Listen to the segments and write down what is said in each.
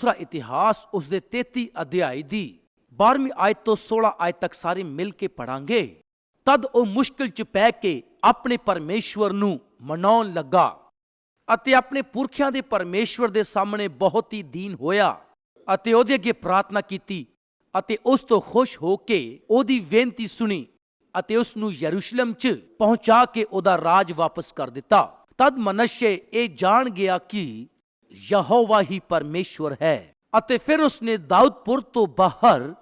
ਦੂਸਰਾ ਇਤਿਹਾਸ ਉਸ ਦੇ 33 ਅਧਿਆਇ ਦੀ 12ਵੀਂ ਆਇਤ ਤੋਂ 16 ਆਇਤ ਤੱਕ ਸਾਰੇ ਮਿਲ ਕੇ ਪੜਾਂਗੇ ਤਦ ਉਹ ਮੁਸ਼ਕਿਲ 'ਚ ਪੈ ਕੇ ਆਪਣੇ ਪਰਮੇਸ਼ਵਰ ਨੂੰ ਮਨਾਉਣ ਲੱਗਾ ਅਤੇ ਆਪਣੇ ਪੁਰਖਿਆਂ ਦੇ ਪਰਮੇਸ਼ਵਰ ਦੇ ਸਾਹਮਣੇ ਬਹੁਤ ਹੀ ਦੀਨ ਹੋਇਆ ਅਤੇ ਉਹਦੇ ਅੱਗੇ ਪ੍ਰਾਰਥਨਾ ਕੀਤੀ ਅਤੇ ਉਸ ਤੋਂ ਖੁਸ਼ ਹੋ ਕੇ ਉਹਦੀ ਬੇਨਤੀ ਸੁਣੀ ਅਤੇ ਉਸ ਨੂੰ ਯਰੂਸ਼ਲਮ 'ਚ ਪਹੁੰਚਾ ਕੇ ਉਹਦਾ ਰਾਜ ਵਾਪਸ ਕਰ ਦਿੱਤਾ। ਤਦ ਮਨਸ਼ੇ ਇਹ ਜਾਣ ਗਿਆ ਕਿ ਯਹੋਵਾ ਹੀ ਪਰਮੇਸ਼ਵਰ ਹੈ। ਅਤੇ ਫਿਰ ਉਸਨੇ ਦਾਊਦਪੁਰ ਤੋਂ ਬਾਹਰ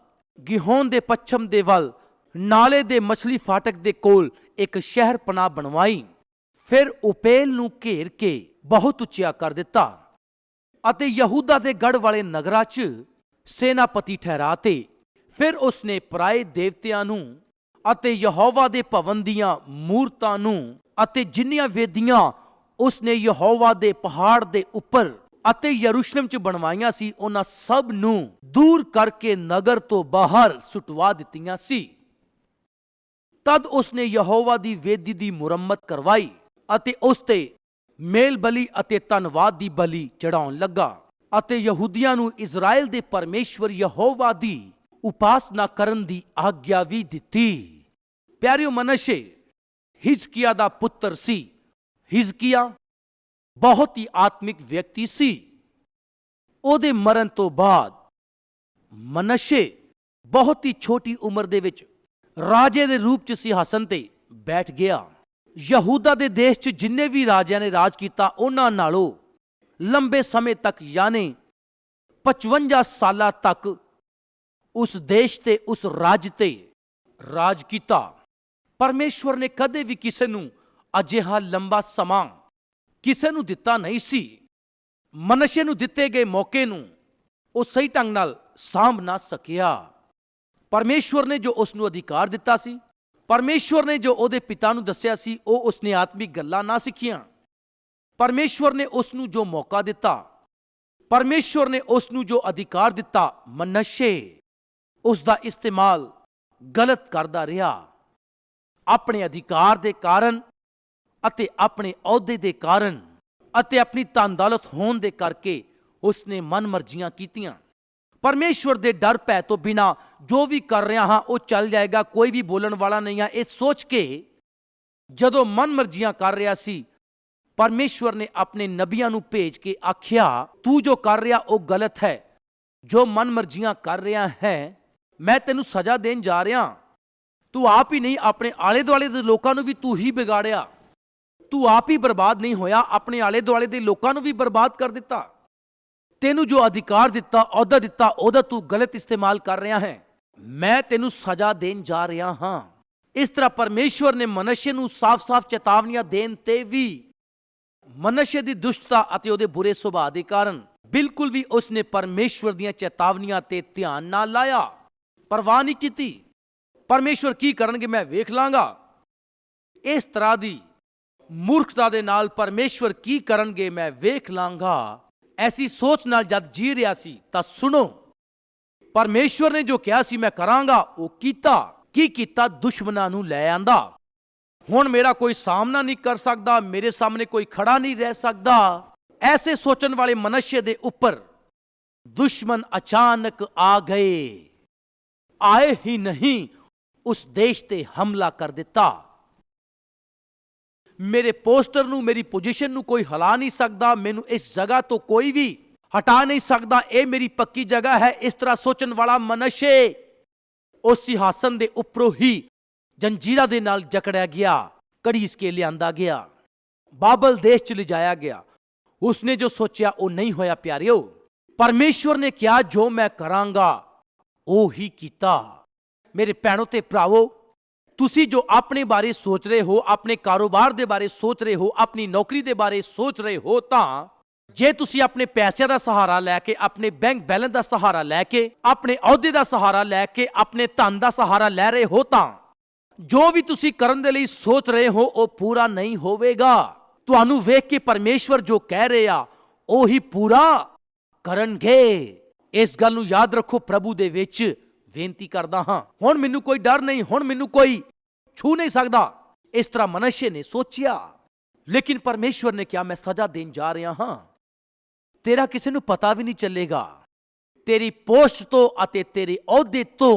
ਗਿਹੋਨ ਦੇ ਪੱਛਮ ਦੇ ਵੱਲ, ਨਾਲੇ ਦੇ ਮਛਲੀ ਫਾਟਕ ਦੇ ਕੋਲ ਇੱਕ ਸ਼ਹਿਰ ਪਨਾਹ ਬਣਵਾਈ। ਫਿਰ ਉਪੇਲ ਨੂੰ ਘੇਰ ਕੇ ਬਹੁਤ ਉੱਚਿਆ ਕਰ ਦਿੱਤਾ। ਅਤੇ ਯਹੂਦਾ ਦੇ ਗੜ ਵਾਲੇ ਨਗਰਾਂ 'ਚ ਸੈਨਾਪਤੀ ਠਹਿਰਾਤੇ। ਫਿਰ ਉਸਨੇ ਪਰਾਏ ਦੇਵਤਿਆਂ ਨੂੰ ਅਤੇ ਯਹੋਵਾ ਦੇ ਭਵਨ ਦੀਆਂ ਮੂਰਤਾਂ ਨੂੰ ਅਤੇ ਜਿੰਨੀਆਂ ਵੇਦੀਆਂ ਉਸਨੇ ਯਹੋਵਾ ਦੇ ਪਹਾੜ ਦੇ ਉੱਪਰ ਅਤੇ ਯਰੂਸ਼ਲਮ 'ਚ ਬਣਵਾਈਆਂ ਸੀ, ਉਹਨਾਂ ਸਭ ਨੂੰ ਦੂਰ ਕਰਕੇ ਨਗਰ ਤੋਂ ਬਾਹਰ ਸੁਟਵਾ ਦਿੱਤੀਆਂ ਸੀ। ਤਦ ਉਸਨੇ ਯਹੋਵਾ ਦੀ ਵੇਦੀ ਦੀ ਮੁਰੰਮਤ ਕਰਵਾਈ ਅਤੇ ਉਸ ਤੇ ਮੇਲ ਬਲੀ ਅਤੇ ਧੰਨਵਾਦ ਦੀ ਬਲੀ ਚੜਾਉਣ ਲੱਗਾ ਅਤੇ ਯਹੂਦੀਆਂ ਨੂੰ ਇਜ਼ਰਾਈਲ ਦੇ ਪਰਮੇਸ਼ਵਰ ਯਹੋਵਾ ਦੀ ਉਪਾਸਨਾ ਕਰਨ ਦੀ ਆਗਿਆ ਵੀ ਦਿੱਤੀ। ਪਿਆਰਿਓ ਮਨਸ਼ੇ, ਹਿਜ਼ਕੀਆ ਦਾ ਪੁੱਤਰ ਸੀ। ਹਿਜ਼ਕੀਆ ਬਹੁਤ ਹੀ ਆਤਮਿਕ ਵਿਅਕਤੀ ਸੀ। ਉਹਦੇ ਮਰਨ ਤੋਂ ਬਾਅਦ ਮਨਸ਼ੇ ਬਹੁਤ ਹੀ ਛੋਟੀ ਉਮਰ ਦੇ ਵਿੱਚ ਰਾਜੇ ਦੇ ਰੂਪ ਚ ਸਿਹਾਸਨ ਤੇ ਬੈਠ ਗਿਆ। ਯਹੂਦਾ ਦੇ ਦੇਸ਼ 'ਚ ਜਿੰਨੇ ਵੀ ਰਾਜਿਆਂ ਨੇ ਰਾਜ ਕੀਤਾ, ਉਹਨਾਂ ਨਾਲੋਂ ਲੰਬੇ ਸਮੇਂ ਤੱਕ ਯਾਨੀ 55 ਸਾਲਾਂ ਤੱਕ ਉਸ ਦੇਸ਼ ਤੇ, ਉਸ ਰਾਜ ਤੇ ਰਾਜ ਕੀਤਾ। ਪਰਮੇਸ਼ਵਰ ਨੇ ਕਦੇ ਵੀ ਕਿਸੇ ਨੂੰ ਅਜਿਹਾ ਲੰਬਾ ਸਮਾਂ ਕਿਸੇ ਨੂੰ ਦਿੱਤਾ ਨਹੀਂ ਸੀ। ਮਨਸ਼ੇ ਨੂੰ ਦਿੱਤੇ ਗਏ ਮੌਕੇ ਨੂੰ ਉਹ ਸਹੀ ਢੰਗ ਨਾਲ ਸਾਂਭ ਨਾ ਸਕਿਆ। ਪਰਮੇਸ਼ਵਰ ਨੇ ਜੋ ਉਸ ਨੂੰ ਅਧਿਕਾਰ ਦਿੱਤਾ ਸੀ, ਪਰਮੇਸ਼ਵਰ ਨੇ ਜੋ ਉਹਦੇ ਪਿਤਾ ਨੂੰ ਦੱਸਿਆ ਸੀ, ਉਹ ਉਸਨੇ ਆਤਮਿਕ ਗੱਲਾਂ ਨਾ ਸਿੱਖੀਆਂ। ਪਰਮੇਸ਼ਵਰ ਨੇ ਉਸ ਨੂੰ ਜੋ ਮੌਕਾ ਦਿੱਤਾ, ਪਰਮੇਸ਼ਵਰ ਨੇ ਉਸ ਨੂੰ ਜੋ ਅਧਿਕਾਰ ਦਿੱਤਾ ਮਨਸ਼ੇ ਉਸ ਦਾ ਇਸਤੇਮਾਲ ਗਲਤ ਕਰਦਾ ਰਿਹਾ। ਆਪਣੇ ਅਧਿਕਾਰ ਦੇ ਕਾਰਨ ਅਤੇ ਆਪਣੇ ਅਹੁਦੇ ਦੇ ਕਾਰਨ ਅਤੇ ਆਪਣੀ ਧਨ ਦੌਲਤ ਹੋਣ ਦੇ ਕਰਕੇ ਉਸਨੇ ਮਨਮਰਜ਼ੀਆਂ ਕੀਤੀਆਂ। ਪਰਮੇਸ਼ਵਰ ਦੇ ਡਰ ਭੈ ਤੋਂ ਬਿਨਾ ਜੋ ਵੀ ਕਰ ਰਿਹਾ ਹਾਂ, ਉਹ ਚੱਲ ਜਾਏਗਾ, ਕੋਈ ਵੀ ਬੋਲਣ ਵਾਲਾ ਨਹੀਂ ਆ ਇਹ ਸੋਚ ਕੇ ਜਦੋਂ ਮਨਮਰਜ਼ੀਆਂ ਕਰ ਰਿਹਾ ਸੀ, ਪਰਮੇਸ਼ਵਰ ਨੇ ਆਪਣੇ ਨਬੀਆਂ ਨੂੰ ਭੇਜ ਕੇ ਆਖਿਆ, ਤੂੰ ਜੋ ਕਰ ਰਿਹਾ, ਉਹ ਗਲਤ ਹੈ। ਜੋ ਮਨਮਰਜ਼ੀਆਂ ਕਰ ਰਿਹਾ ਹੈ, ਮੈਂ ਤੈਨੂੰ ਸਜ਼ਾ ਦੇਣ ਜਾ ਰਿਹਾ। ਤੂੰ ਆਪ ਹੀ ਨਹੀਂ, ਆਪਣੇ ਆਲੇ ਦੁਆਲੇ ਦੇ ਲੋਕਾਂ ਨੂੰ ਵੀ ਤੂੰ ਹੀ ਵਿਗਾੜਿਆ। ਤੂੰ ਆਪ ਹੀ ਬਰਬਾਦ ਨਹੀਂ ਹੋਇਆ, ਆਪਣੇ ਆਲੇ ਦੁਆਲੇ ਦੇ ਲੋਕਾਂ ਨੂੰ ਵੀ ਬਰਬਾਦ ਕਰ ਦਿੱਤਾ। ਤੈਨੂੰ ਜੋ ਅਧਿਕਾਰ ਦਿੱਤਾ, ਅਹੁਦਾ ਦਿੱਤਾ, ਉਹਦਾ ਤੂੰ ਗਲਤ ਇਸਤੇਮਾਲ ਕਰ ਰਿਹਾ ਹੈ। ਮੈਂ ਤੈਨੂੰ ਸਜ਼ਾ ਦੇਣ ਜਾ ਰਿਹਾ ਹਾਂ। ਇਸ ਤਰ੍ਹਾਂ ਪਰਮੇਸ਼ਵਰ ਨੇ ਮਨੁੱਖ ਨੂੰ ਸਾਫ਼-ਸਾਫ਼ ਚੇਤਾਵਨੀਆਂ ਦੇਣ ਤੇ ਵੀ ਮਨੁੱਖ ਦੀ ਦੁਸ਼ਟਤਾ ਅਤੇ ਉਹਦੇ ਬੁਰੇ ਸੁਭਾਅ ਦੇ ਕਾਰਨ ਬਿਲਕੁਲ ਵੀ ਉਸਨੇ ਪਰਮੇਸ਼ਵਰ ਦੀਆਂ ਚੇਤਾਵਨੀਆਂ ਤੇ ਧਿਆਨ ਨਾ ਲਾਇਆ। ਪਰਵਾਹ ਨਹੀਂ ਕੀਤੀ। ਪਰਮੇਸ਼ਵਰ ਕੀ ਕਰਨਗੇ ਮੈਂ ਵੇਖ ਲਾਂਗਾ। ਇਸ ਤਰ੍ਹਾਂ ਦੀ ਮੂਰਖਤਾ ਦੇ ਨਾਲ ਪਰਮੇਸ਼ਵਰ ਕੀ ਕਰਨਗੇ, ਮੈਂ ਵੇਖ ਲਾਂਗਾ। ਐਸੀ ਸੋਚ ਨਾਲ ਜਦ ਜੀ ਰਿਹਾ ਸੀ, ਤਾਂ ਸੁਣੋ। ਪਰਮੇਸ਼ਵਰ ਨੇ ਜੋ ਕਿਹਾ ਸੀ, ਮੈਂ ਕਰਾਂਗਾ, ਉਹ ਕੀਤਾ। ਕੀ ਕੀਤਾ? ਦੁਸ਼ਮਣਾਂ ਨੂੰ ਲੈ ਆਂਦਾ। ਹੁਣ ਮੇਰਾ ਕੋਈ ਸਾਹਮਣਾ ਨਹੀਂ ਕਰ ਸਕਦਾ, ਮੇਰੇ ਸਾਹਮਣੇ ਕੋਈ ਖੜਾ ਨਹੀਂ ਰਹਿ ਸਕਦਾ। ਐਸੇ ਸੋਚਣ ਵਾਲੇ ਮਨੁੱਖ ਦੇ ਉੱਪਰ ਦੁਸ਼ਮਣ ਅਚਾਨਕ ਆ ਗਏ। ਆਏ ਹੀ ਨਹੀਂ, ਉਸ ਦੇਸ਼ ਤੇ ਹਮਲਾ ਕਰ ਦਿੱਤਾ। ਮੇਰੇ ਪੋਸਟਰ ਨੂੰ, ਮੇਰੀ ਪੋਜੀਸ਼ਨ ਨੂੰ ਕੋਈ ਹਿਲਾ ਨਹੀਂ ਸਕਦਾ, ਮੈਨੂੰ ਇਸ ਜਗ੍ਹਾ ਤੋਂ ਕੋਈ ਵੀ ਹਟਾ ਨਹੀਂ ਸਕਦਾ। ਇਹ ਮੇਰੀ ਪੱਕੀ ਜਗ੍ਹਾ ਹੈ, ਇਸ ਤਰ੍ਹਾਂ ਸੋਚਣ ਵਾਲਾ ਮਨਸ਼ੇ ਉਸ ਸਿੰਘਾਸਨ ਦੇ ਉੱਪਰੋਂ ਹੀ ਜੰਜੀਰਾ ਦੇ ਨਾਲ ਜਕੜਿਆ ਗਿਆ ਕੜੀਸ ਕੇ ਲਿਆਂਦਾ ਗਿਆ, ਬਾਬਲ ਦੇਸ਼ ਚ ਲਿਜਾਇਆ ਗਿਆ। ਉਸਨੇ ਜੋ ਸੋਚਿਆ, ਉਹ ਨਹੀਂ ਹੋਇਆ, ਪਿਆਰਿਓ। ਪਰਮੇਸ਼ਵਰ ਨੇ ਕਿਹਾ, ਜੋ ਮੈਂ ਕਰਾਂਗਾ, ਉਹ ਹੀ ਕੀਤਾ। ਮੇਰੇ ਭੈਣੋ ਤੇ ਭਰਾਵੋ ਤੁਸੀਂ ਜੋ ਆਪਣੇ ਬਾਰੇ ਸੋਚ ਰਹੇ ਹੋ, ਆਪਣੇ ਕਾਰੋਬਾਰ ਦੇ ਬਾਰੇ ਸੋਚ ਰਹੇ ਹੋ, ਆਪਣੀ ਨੌਕਰੀ ਦੇ ਬਾਰੇ ਸੋਚ ਰਹੇ ਹੋ, ਤਾਂ ਜੇ ਤੁਸੀਂ ਆਪਣੇ ਪੈਸਿਆਂ ਦਾ ਸਹਾਰਾ ਲੈ ਕੇ, ਆਪਣੇ ਬੈਂਕ ਬੈਲੈਂਸ ਦਾ ਸਹਾਰਾ ਲੈ ਕੇ, ਆਪਣੇ ਅਹੁਦੇ ਦਾ ਸਹਾਰਾ ਲੈ ਕੇ, ਆਪਣੇ ਧਨ ਦਾ ਸਹਾਰਾ ਲੈ ਰਹੇ ਹੋ, ਤਾਂ ਜੋ ਵੀ ਤੁਸੀਂ ਕਰਨ ਦੇ ਲਈ ਸੋਚ ਰਹੇ ਹੋ, ਉਹ ਪੂਰਾ ਨਹੀਂ ਹੋਵੇਗਾ। ਤੁਹਾਨੂੰ ਵੇਖ ਕੇ ਪਰਮੇਸ਼ਵਰ ਜੋ ਕਹਿ ਰਹੇ ਆ ਉਹ ਹੀ ਪੂਰਾ ਕਰਨਗੇ। ਇਸ ਗੱਲ ਨੂੰ ਯਾਦ ਰੱਖੋ ਪ੍ਰਭੂ ਦੇ ਵਿੱਚ। ਬੇਨਤੀ ਕਰਦਾ ਹਾਂ, ਹੁਣ ਮੈਨੂੰ ਕੋਈ ਡਰ ਨਹੀਂ, ਹੁਣ ਮੈਨੂੰ ਕੋਈ ਛੂ ਨਹੀਂ ਸਕਦਾ। ਇਸ ਤਰ੍ਹਾਂ ਮਨੁੱਖ ਨੇ ਸੋਚਿਆ, ਲੇਕਿਨ ਪਰਮੇਸ਼ਵਰ ਨੇ ਕਿਹਾ, ਮੈਂ ਸਜ਼ਾ ਦੇਣ ਜਾ ਰਿਹਾ ਹਾਂ। ਤੇਰਾ ਕਿਸੇ ਨੂੰ ਪਤਾ ਵੀ ਨਹੀਂ ਚੱਲੇਗਾ। ਤੇਰੀ ਪੋਸਟ ਤੋਂ ਅਤੇ ਤੇਰੇ ਅਹੁਦੇ ਤੋਂ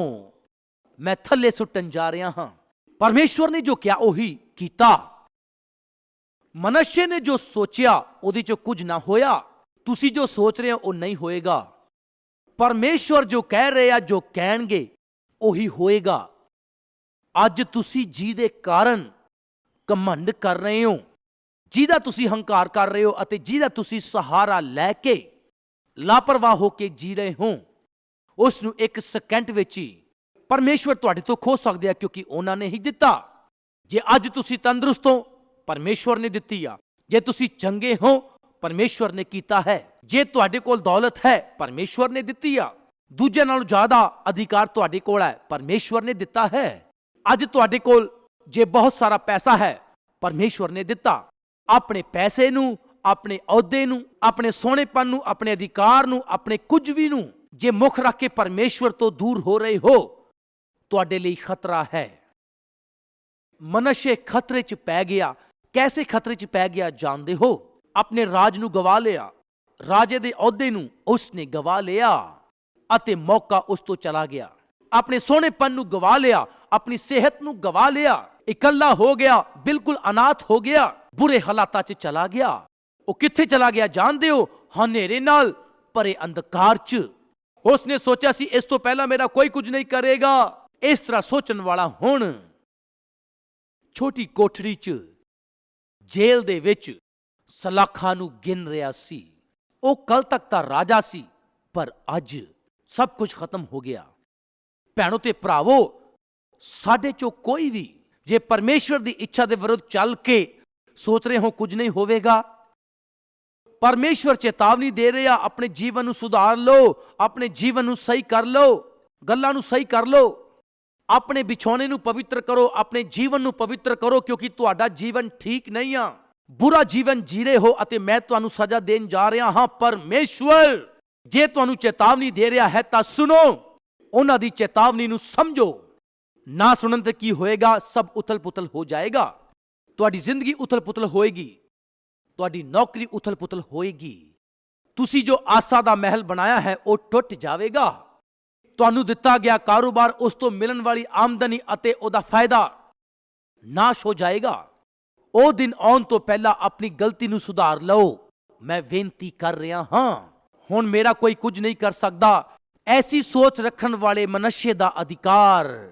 ਮੈਂ ਥੱਲੇ ਸੁੱਟਣ ਜਾ ਰਿਹਾ ਹਾਂ। ਪਰਮੇਸ਼ਵਰ ਨੇ ਜੋ ਕਿਹਾ, ਉਹੀ ਕੀਤਾ। ਮਨੁੱਖੇ ਨੇ ਜੋ ਸੋਚਿਆ, ਉਹਦੇ ਚੋਂ ਕੁਝ ਨਾ ਹੋਇਆ। ਤੁਸੀਂ ਜੋ ਸੋਚ ਰਹੇ ਹੋ, ਉਹ ਨਹੀਂ ਹੋਏਗਾ। ਪਰਮੇਸ਼ਵਰ ਜੋ ਕਹਿ ਰਹੇ ਆ, ਜੋ ਕਹਿਣਗੇ, ਉਹੀ ਹੋਏਗਾ। ਅੱਜ ਤੁਸੀਂ ਜਿਹਦੇ ਕਾਰਨ ਕਮੰਡ ਕਰ ਰਹੇ ਹੋ, ਜਿਹਦਾ ਤੁਸੀਂ ਹੰਕਾਰ ਕਰ ਰਹੇ ਹੋ ਅਤੇ ਜਿਹਦਾ ਤੁਸੀਂ ਸਹਾਰਾ ਲੈ ਕੇ ਲਾਪਰਵਾਹ ਹੋ ਕੇ ਜੀ ਰਹੇ ਹੋ ਉਸ ਨੂੰ ਇੱਕ ਸਕਿੰਟ ਵਿੱਚ ਹੀ ਪਰਮੇਸ਼ਵਰ ਤੁਹਾਡੇ ਤੋਂ ਖੋ ਸਕਦੇ ਆ ਕਿਉਂਕਿ ਉਹਨਾਂ ਨੇ ਹੀ ਦਿੱਤਾ। ਜੇ ਅੱਜ ਤੁਸੀਂ ਤੰਦਰੁਸਤ ਹੋ, ਪਰਮੇਸ਼ਵਰ ਨੇ ਦਿੱਤੀ ਆ। ਜੇ ਤੁਸੀਂ ਚੰਗੇ ਹੋ, ਪਰਮੇਸ਼ਵਰ ਨੇ ਕੀਤਾ ਹੈ। ਜੇ ਤੁਹਾਡੇ ਕੋਲ ਦੌਲਤ ਹੈ, ਪਰਮੇਸ਼ਵਰ ਨੇ ਦਿੱਤੀ ਆ। ਦੂਜੇ ਨਾਲੋਂ ਜ਼ਿਆਦਾ ਅਧਿਕਾਰ ਤੁਹਾਡੇ ਕੋਲ ਹੈ, ਪਰਮੇਸ਼ਵਰ ਨੇ ਦਿੱਤਾ ਹੈ। ਅੱਜ ਤੁਹਾਡੇ ਕੋਲ ਜੇ ਬਹੁਤ ਸਾਰਾ ਪੈਸਾ ਹੈ, ਪਰਮੇਸ਼ਵਰ ਨੇ ਦਿੱਤਾ। ਆਪਣੇ ਪੈਸੇ ਨੂੰ, ਆਪਣੇ ਅਹੁਦੇ ਨੂੰ, ਆਪਣੇ ਸੋਹਣੇਪਨ ਨੂੰ, ਆਪਣੇ ਅਧਿਕਾਰ ਨੂੰ, ਆਪਣੇ ਕੁਝ ਵੀ ਨੂੰ ਜੇ ਮੁੱਖ ਰੱਖ ਕੇ ਪਰਮੇਸ਼ਵਰ ਤੋਂ ਦੂਰ ਹੋ ਰਹੇ ਹੋ, ਤੁਹਾਡੇ ਲਈ ਖਤਰਾ ਹੈ। ਮਨੁੱਖੇ ਖਤਰੇ 'ਚ ਪੈ ਗਿਆ। ਕੈਸੇ ਖਤਰੇ 'ਚ ਪੈ ਗਿਆ ਜਾਣਦੇ ਹੋ? ਆਪਣੇ ਰਾਜ ਨੂੰ ਗਵਾ ਲਿਆ। ਰਾਜੇ ਦੇ ਅਹੁਦੇ ਨੂੰ ਉਸਨੇ ਗਵਾ ਲਿਆ ਅਤੇ ਮੌਕਾ ਉਸ ਤੋਂ ਚਲਾ ਗਿਆ। ਆਪਣੇ ਸੋਹਣੇਪਨ ਨੂੰ ਗਵਾ ਲਿਆ, ਆਪਣੀ ਸਿਹਤ ਨੂੰ ਗਵਾ ਲਿਆ। ਇਕੱਲਾ ਹੋ ਗਿਆ, ਬਿਲਕੁਲ ਅਨਾਥ ਹੋ ਗਿਆ, ਬੁਰੇ ਹਾਲਾਤਾਂ 'ਚ ਚਲਾ ਗਿਆ। ਉਹ ਕਿੱਥੇ ਚਲਾ ਗਿਆ ਜਾਣਦੇ ਹੋ? ਹਨੇਰੇ ਨਾਲ ਪਰੇ ਅੰਧਕਾਰ 'ਚ। ਉਸਨੇ ਸੋਚਿਆ ਸੀ, ਇਸ ਤੋਂ ਪਹਿਲਾਂ ਮੇਰਾ ਕੋਈ ਕੁਝ ਨਹੀਂ ਕਰੇਗਾ। ਇਸ ਤਰ੍ਹਾਂ ਸੋਚਣ ਵਾਲਾ ਹੁਣ ਛੋਟੀ ਕੋਠੜੀ 'ਚ ਜੇਲ੍ਹ ਦੇ ਵਿੱਚ ਸਲਾਖਾਂ ਨੂੰ ਗਿਣ ਰਿਹਾ ਸੀ। ਉਹ ਕੱਲ ਤੱਕ ਤਾਂ ਰਾਜਾ ਸੀ, ਪਰ ਅੱਜ ਸਭ ਕੁਝ ਖਤਮ ਹੋ ਗਿਆ। ਭੈਣੋ ਤੇ ਭਰਾਵੋ, ਸਾਡੇ ਚੋਂ ਕੋਈ ਵੀ ਜੇ ਪਰਮੇਸ਼ਵਰ ਦੀ ਇੱਛਾ ਦੇ ਵਿਰੁੱਧ ਚੱਲ ਕੇ ਸੋਚ ਰਹੇ ਹੋ ਕੁਝ ਨਹੀਂ ਹੋਵੇਗਾ। ਪਰਮੇਸ਼ਵਰ ਚੇਤਾਵਨੀ ਦੇ ਰਿਹਾ ਆਪਣੇ ਜੀਵਨ ਨੂੰ ਸੁਧਾਰ ਲਓ, ਆਪਣੇ ਜੀਵਨ ਨੂੰ ਸਹੀ ਕਰ ਲਓ, ਗੱਲਾਂ ਨੂੰ ਸਹੀ ਕਰ ਲਓ। ਆਪਣੇ ਵਿਛੋਣੇ ਨੂੰ ਪਵਿੱਤਰ ਕਰੋ, ਆਪਣੇ ਜੀਵਨ ਨੂੰ ਪਵਿੱਤਰ ਕਰੋ, ਕਿਉਂਕਿ ਤੁਹਾਡਾ ਜੀਵਨ ਠੀਕ ਨਹੀਂ ਆ। ਬੁਰਾ ਜੀਵਨ ਜੀ ਰਹੇ ਹੋ ਅਤੇ ਮੈਂ ਤੁਹਾਨੂੰ ਸਜ਼ਾ ਦੇਣ ਜਾ ਰਿਹਾ ਹਾਂ, ਪਰਮੇਸ਼ਵਰ। ਜੇ ਤੁਹਾਨੂੰ ਚੇਤਾਵਨੀ ਦੇ ਰਿਹਾ ਹੈ ਤਾਂ ਸੁਣੋ। ਉਹਨਾਂ ਦੀ ਚੇਤਾਵਨੀ ਨੂੰ ਸਮਝੋ। ਨਾ ਸੁਣਨ ਤੇ ਕੀ ਹੋਏਗਾ? ਸਭ ਉਥਲ-ਪੁਥਲ ਹੋ ਜਾਏਗਾ। ਤੁਹਾਡੀ ਜ਼ਿੰਦਗੀ ਉਥਲ-ਪੁਥਲ ਹੋਏਗੀ। ਤੁਹਾਡੀ ਨੌਕਰੀ ਉਥਲ-ਪੁਥਲ ਹੋਏਗੀ। ਤੁਸੀਂ ਜੋ ਆਸਾ ਦਾ ਮਹਿਲ ਬਣਾਇਆ ਹੈ, ਉਹ ਟੁੱਟ ਜਾਵੇਗਾ। ਤੁਹਾਨੂੰ ਦਿੱਤਾ ਗਿਆ ਕਾਰੋਬਾਰ ਉਸ ਤੋਂ ਮਿਲਣ ਵਾਲੀ ਆਮਦਨੀ ਅਤੇ ਉਹਦਾ ਫਾਇਦਾ ਨਾਸ਼ ਹੋ ਜਾਏਗਾ। ਉਹ ਦਿਨ ਆਉਣ ਤੋਂ ਪਹਿਲਾਂ ਆਪਣੀ ਗਲਤੀ ਨੂੰ ਸੁਧਾਰ ਲਓ। ਮੈਂ ਬੇਨਤੀ ਕਰ ਰਿਹਾ ਹਾਂ। ਹੁਣ ਮੇਰਾ ਕੋਈ ਕੁਝ ਨਹੀਂ ਕਰ ਸਕਦਾ। ਐਸੀ ਸੋਚ ਰੱਖਣ ਵਾਲੇ ਮਨੁੱਖੇ ਦਾ ਅਧਿਕਾਰ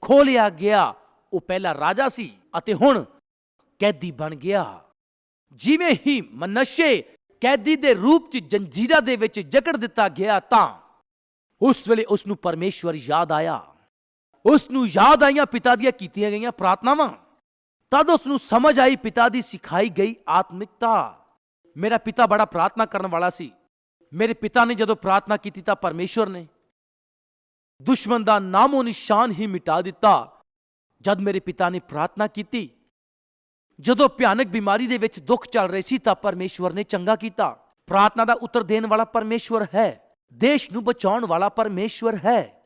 ਖੋਲਿਆ ਗਿਆ। ਉਹ ਪਹਿਲਾ ਰਾਜਾ ਸੀ ਅਤੇ ਹੁਣ ਕੈਦੀ ਬਣ ਗਿਆ। ਜਿਵੇਂ ਹੀ ਮਨੁੱਖੇ ਕੈਦੀ ਦੇ ਰੂਪ 'ਚ ਜੰਜੀਰਾ ਦੇ ਵਿੱਚ ਜਕੜ ਦਿੱਤਾ ਗਿਆ ਤਾਂ ਉਸ ਵੇਲੇ ਉਸ ਨੂੰ ਪਰਮੇਸ਼ਵਰ ਯਾਦ ਆਇਆ। ਉਸ ਨੂੰ ਯਾਦ ਆਈਆਂ ਪਿਤਾ ਦੀਆਂ ਕੀਤੀਆਂ ਗਈਆਂ ਪ੍ਰਾਰਥਨਾਵਾਂ। ਤਦ ਉਸ ਨੂੰ ਸਮਝ ਆਈ ਪਿਤਾ ਦੀ ਸਿਖਾਈ ਗਈ ਆਤਮਿਕਤਾ। ਮੇਰਾ ਪਿਤਾ ਬੜਾ ਪ੍ਰਾਰਥਨਾ ਕਰਨ ਵਾਲਾ ਸੀ। ਮੇਰੇ ਪਿਤਾ ਨੇ ਜਦੋਂ ਪ੍ਰਾਰਥਨਾ ਕੀਤੀ ਤਾਂ ਪਰਮੇਸ਼ਵਰ ਨੇ ਦੁਸ਼ਮਣ ਦਾ ਨਾਮੋ ਨਿਸ਼ਾਨ ਹੀ ਮਿਟਾ ਦਿੱਤਾ। ਜਦ ਮੇਰੇ ਪਿਤਾ ਨੇ ਪ੍ਰਾਰਥਨਾ ਕੀਤੀ, ਜਦੋਂ ਭਿਆਨਕ ਬਿਮਾਰੀ ਦੇ ਵਿੱਚ ਦੁੱਖ ਚੱਲ ਰਹੀ ਸੀ ਤਾਂ ਪਰਮੇਸ਼ਵਰ ਨੇ ਚੰਗਾ ਕੀਤਾ। ਪ੍ਰਾਰਥਨਾ ਦਾ ਉੱਤਰ ਦੇਣ ਵਾਲਾ ਪਰਮੇਸ਼ਵਰ ਹੈ। ਦੇਸ਼ ਨੂੰ ਬਚਾਉਣ ਵਾਲਾ ਪਰਮੇਸ਼ਵਰ ਹੈ।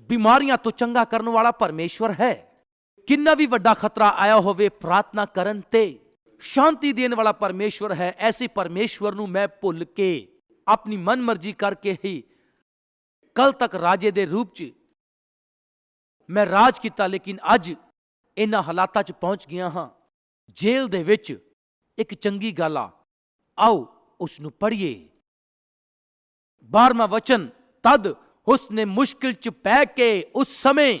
ਬਿਮਾਰੀਆਂ ਤੋਂ ਚੰਗਾ ਕਰਨ ਵਾਲਾ ਪਰਮੇਸ਼ਵਰ ਹੈ। ਕਿੰਨਾ ਵੀ ਵੱਡਾ ਖਤਰਾ ਆਇਆ ਹੋਵੇ, ਪ੍ਰਾਰਥਨਾ ਕਰਨ ਤੇ ਸ਼ਾਂਤੀ ਦੇਣ ਵਾਲਾ ਪਰਮੇਸ਼ਵਰ ਹੈ, ਐਸੇ ਪਰਮੇਸ਼ਵਰ ਨੂੰ ਮੈਂ ਭੁੱਲ ਕੇ ਆਪਣੀ ਮਨਮਰਜ਼ੀ ਕਰਕੇ ਹੀ ਕੱਲ ਤੱਕ ਰਾਜੇ ਦੇ ਰੂਪ 'ਚ ਮੈਂ ਰਾਜ ਕੀਤਾ, ਲੇਕਿਨ ਅੱਜ ਇਹਨਾਂ ਹਾਲਾਤਾਂ 'ਚ ਪਹੁੰਚ ਗਿਆ ਹਾਂ। ਜੇਲ੍ਹ ਦੇ ਵਿੱਚ ਇੱਕ ਚੰਗੀ ਗੱਲ ਆ, ਆਓ ਉਸ ਨੂੰ ਪੜ੍ਹੀਏ। 12ਵਾਂ ਵਚਨ, ਤਦ ਉਸ ਮੁਸ਼ਕਿਲ 'ਚ ਪੈ ਕੇ ਉਸ ਸਮੇਂ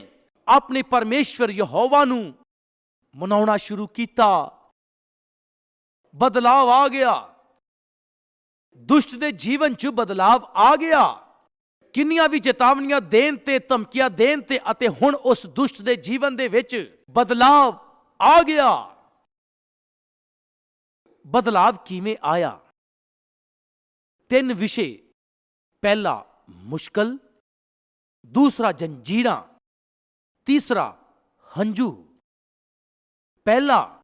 ਆਪਣੇ ਪਰਮੇਸ਼ਵਰ ਯਹੋਵਾ ਨੂੰ ਮਨਾਉਣਾ ਸ਼ੁਰੂ ਕੀਤਾ। ਬਦਲਾਵ ਆ ਗਿਆ। ਦੁਸ਼ਟ ਦੇ ਜੀਵਨ 'ਚ ਬਦਲਾਵ ਆ ਗਿਆ। ਕਿੰਨੀਆਂ ਵੀ ਚੇਤਾਵਨੀਆਂ ਦੇਣ ਤੇ ਧਮਕੀਆਂ ਦੇਣ ਤੇ ਅਤੇ ਹੁਣ ਉਸ ਦੁਸ਼ਟ ਦੇ ਜੀਵਨ ਦੇ ਵਿੱਚ ਬਦਲਾਵ ਆ ਗਿਆ। ਬਦਲਾਵ ਕਿਵੇਂ ਆਇਆ? ਤਿੰਨ ਵਿਸ਼ੇ। ਪਹਿਲਾ, ਮੁਸ਼ਕਲ। ਦੂਸਰਾ, ਜੰਜੀਰਾਂ। ਤੀਸਰਾ ਹੰਝੂ। ਪਹਿਲਾ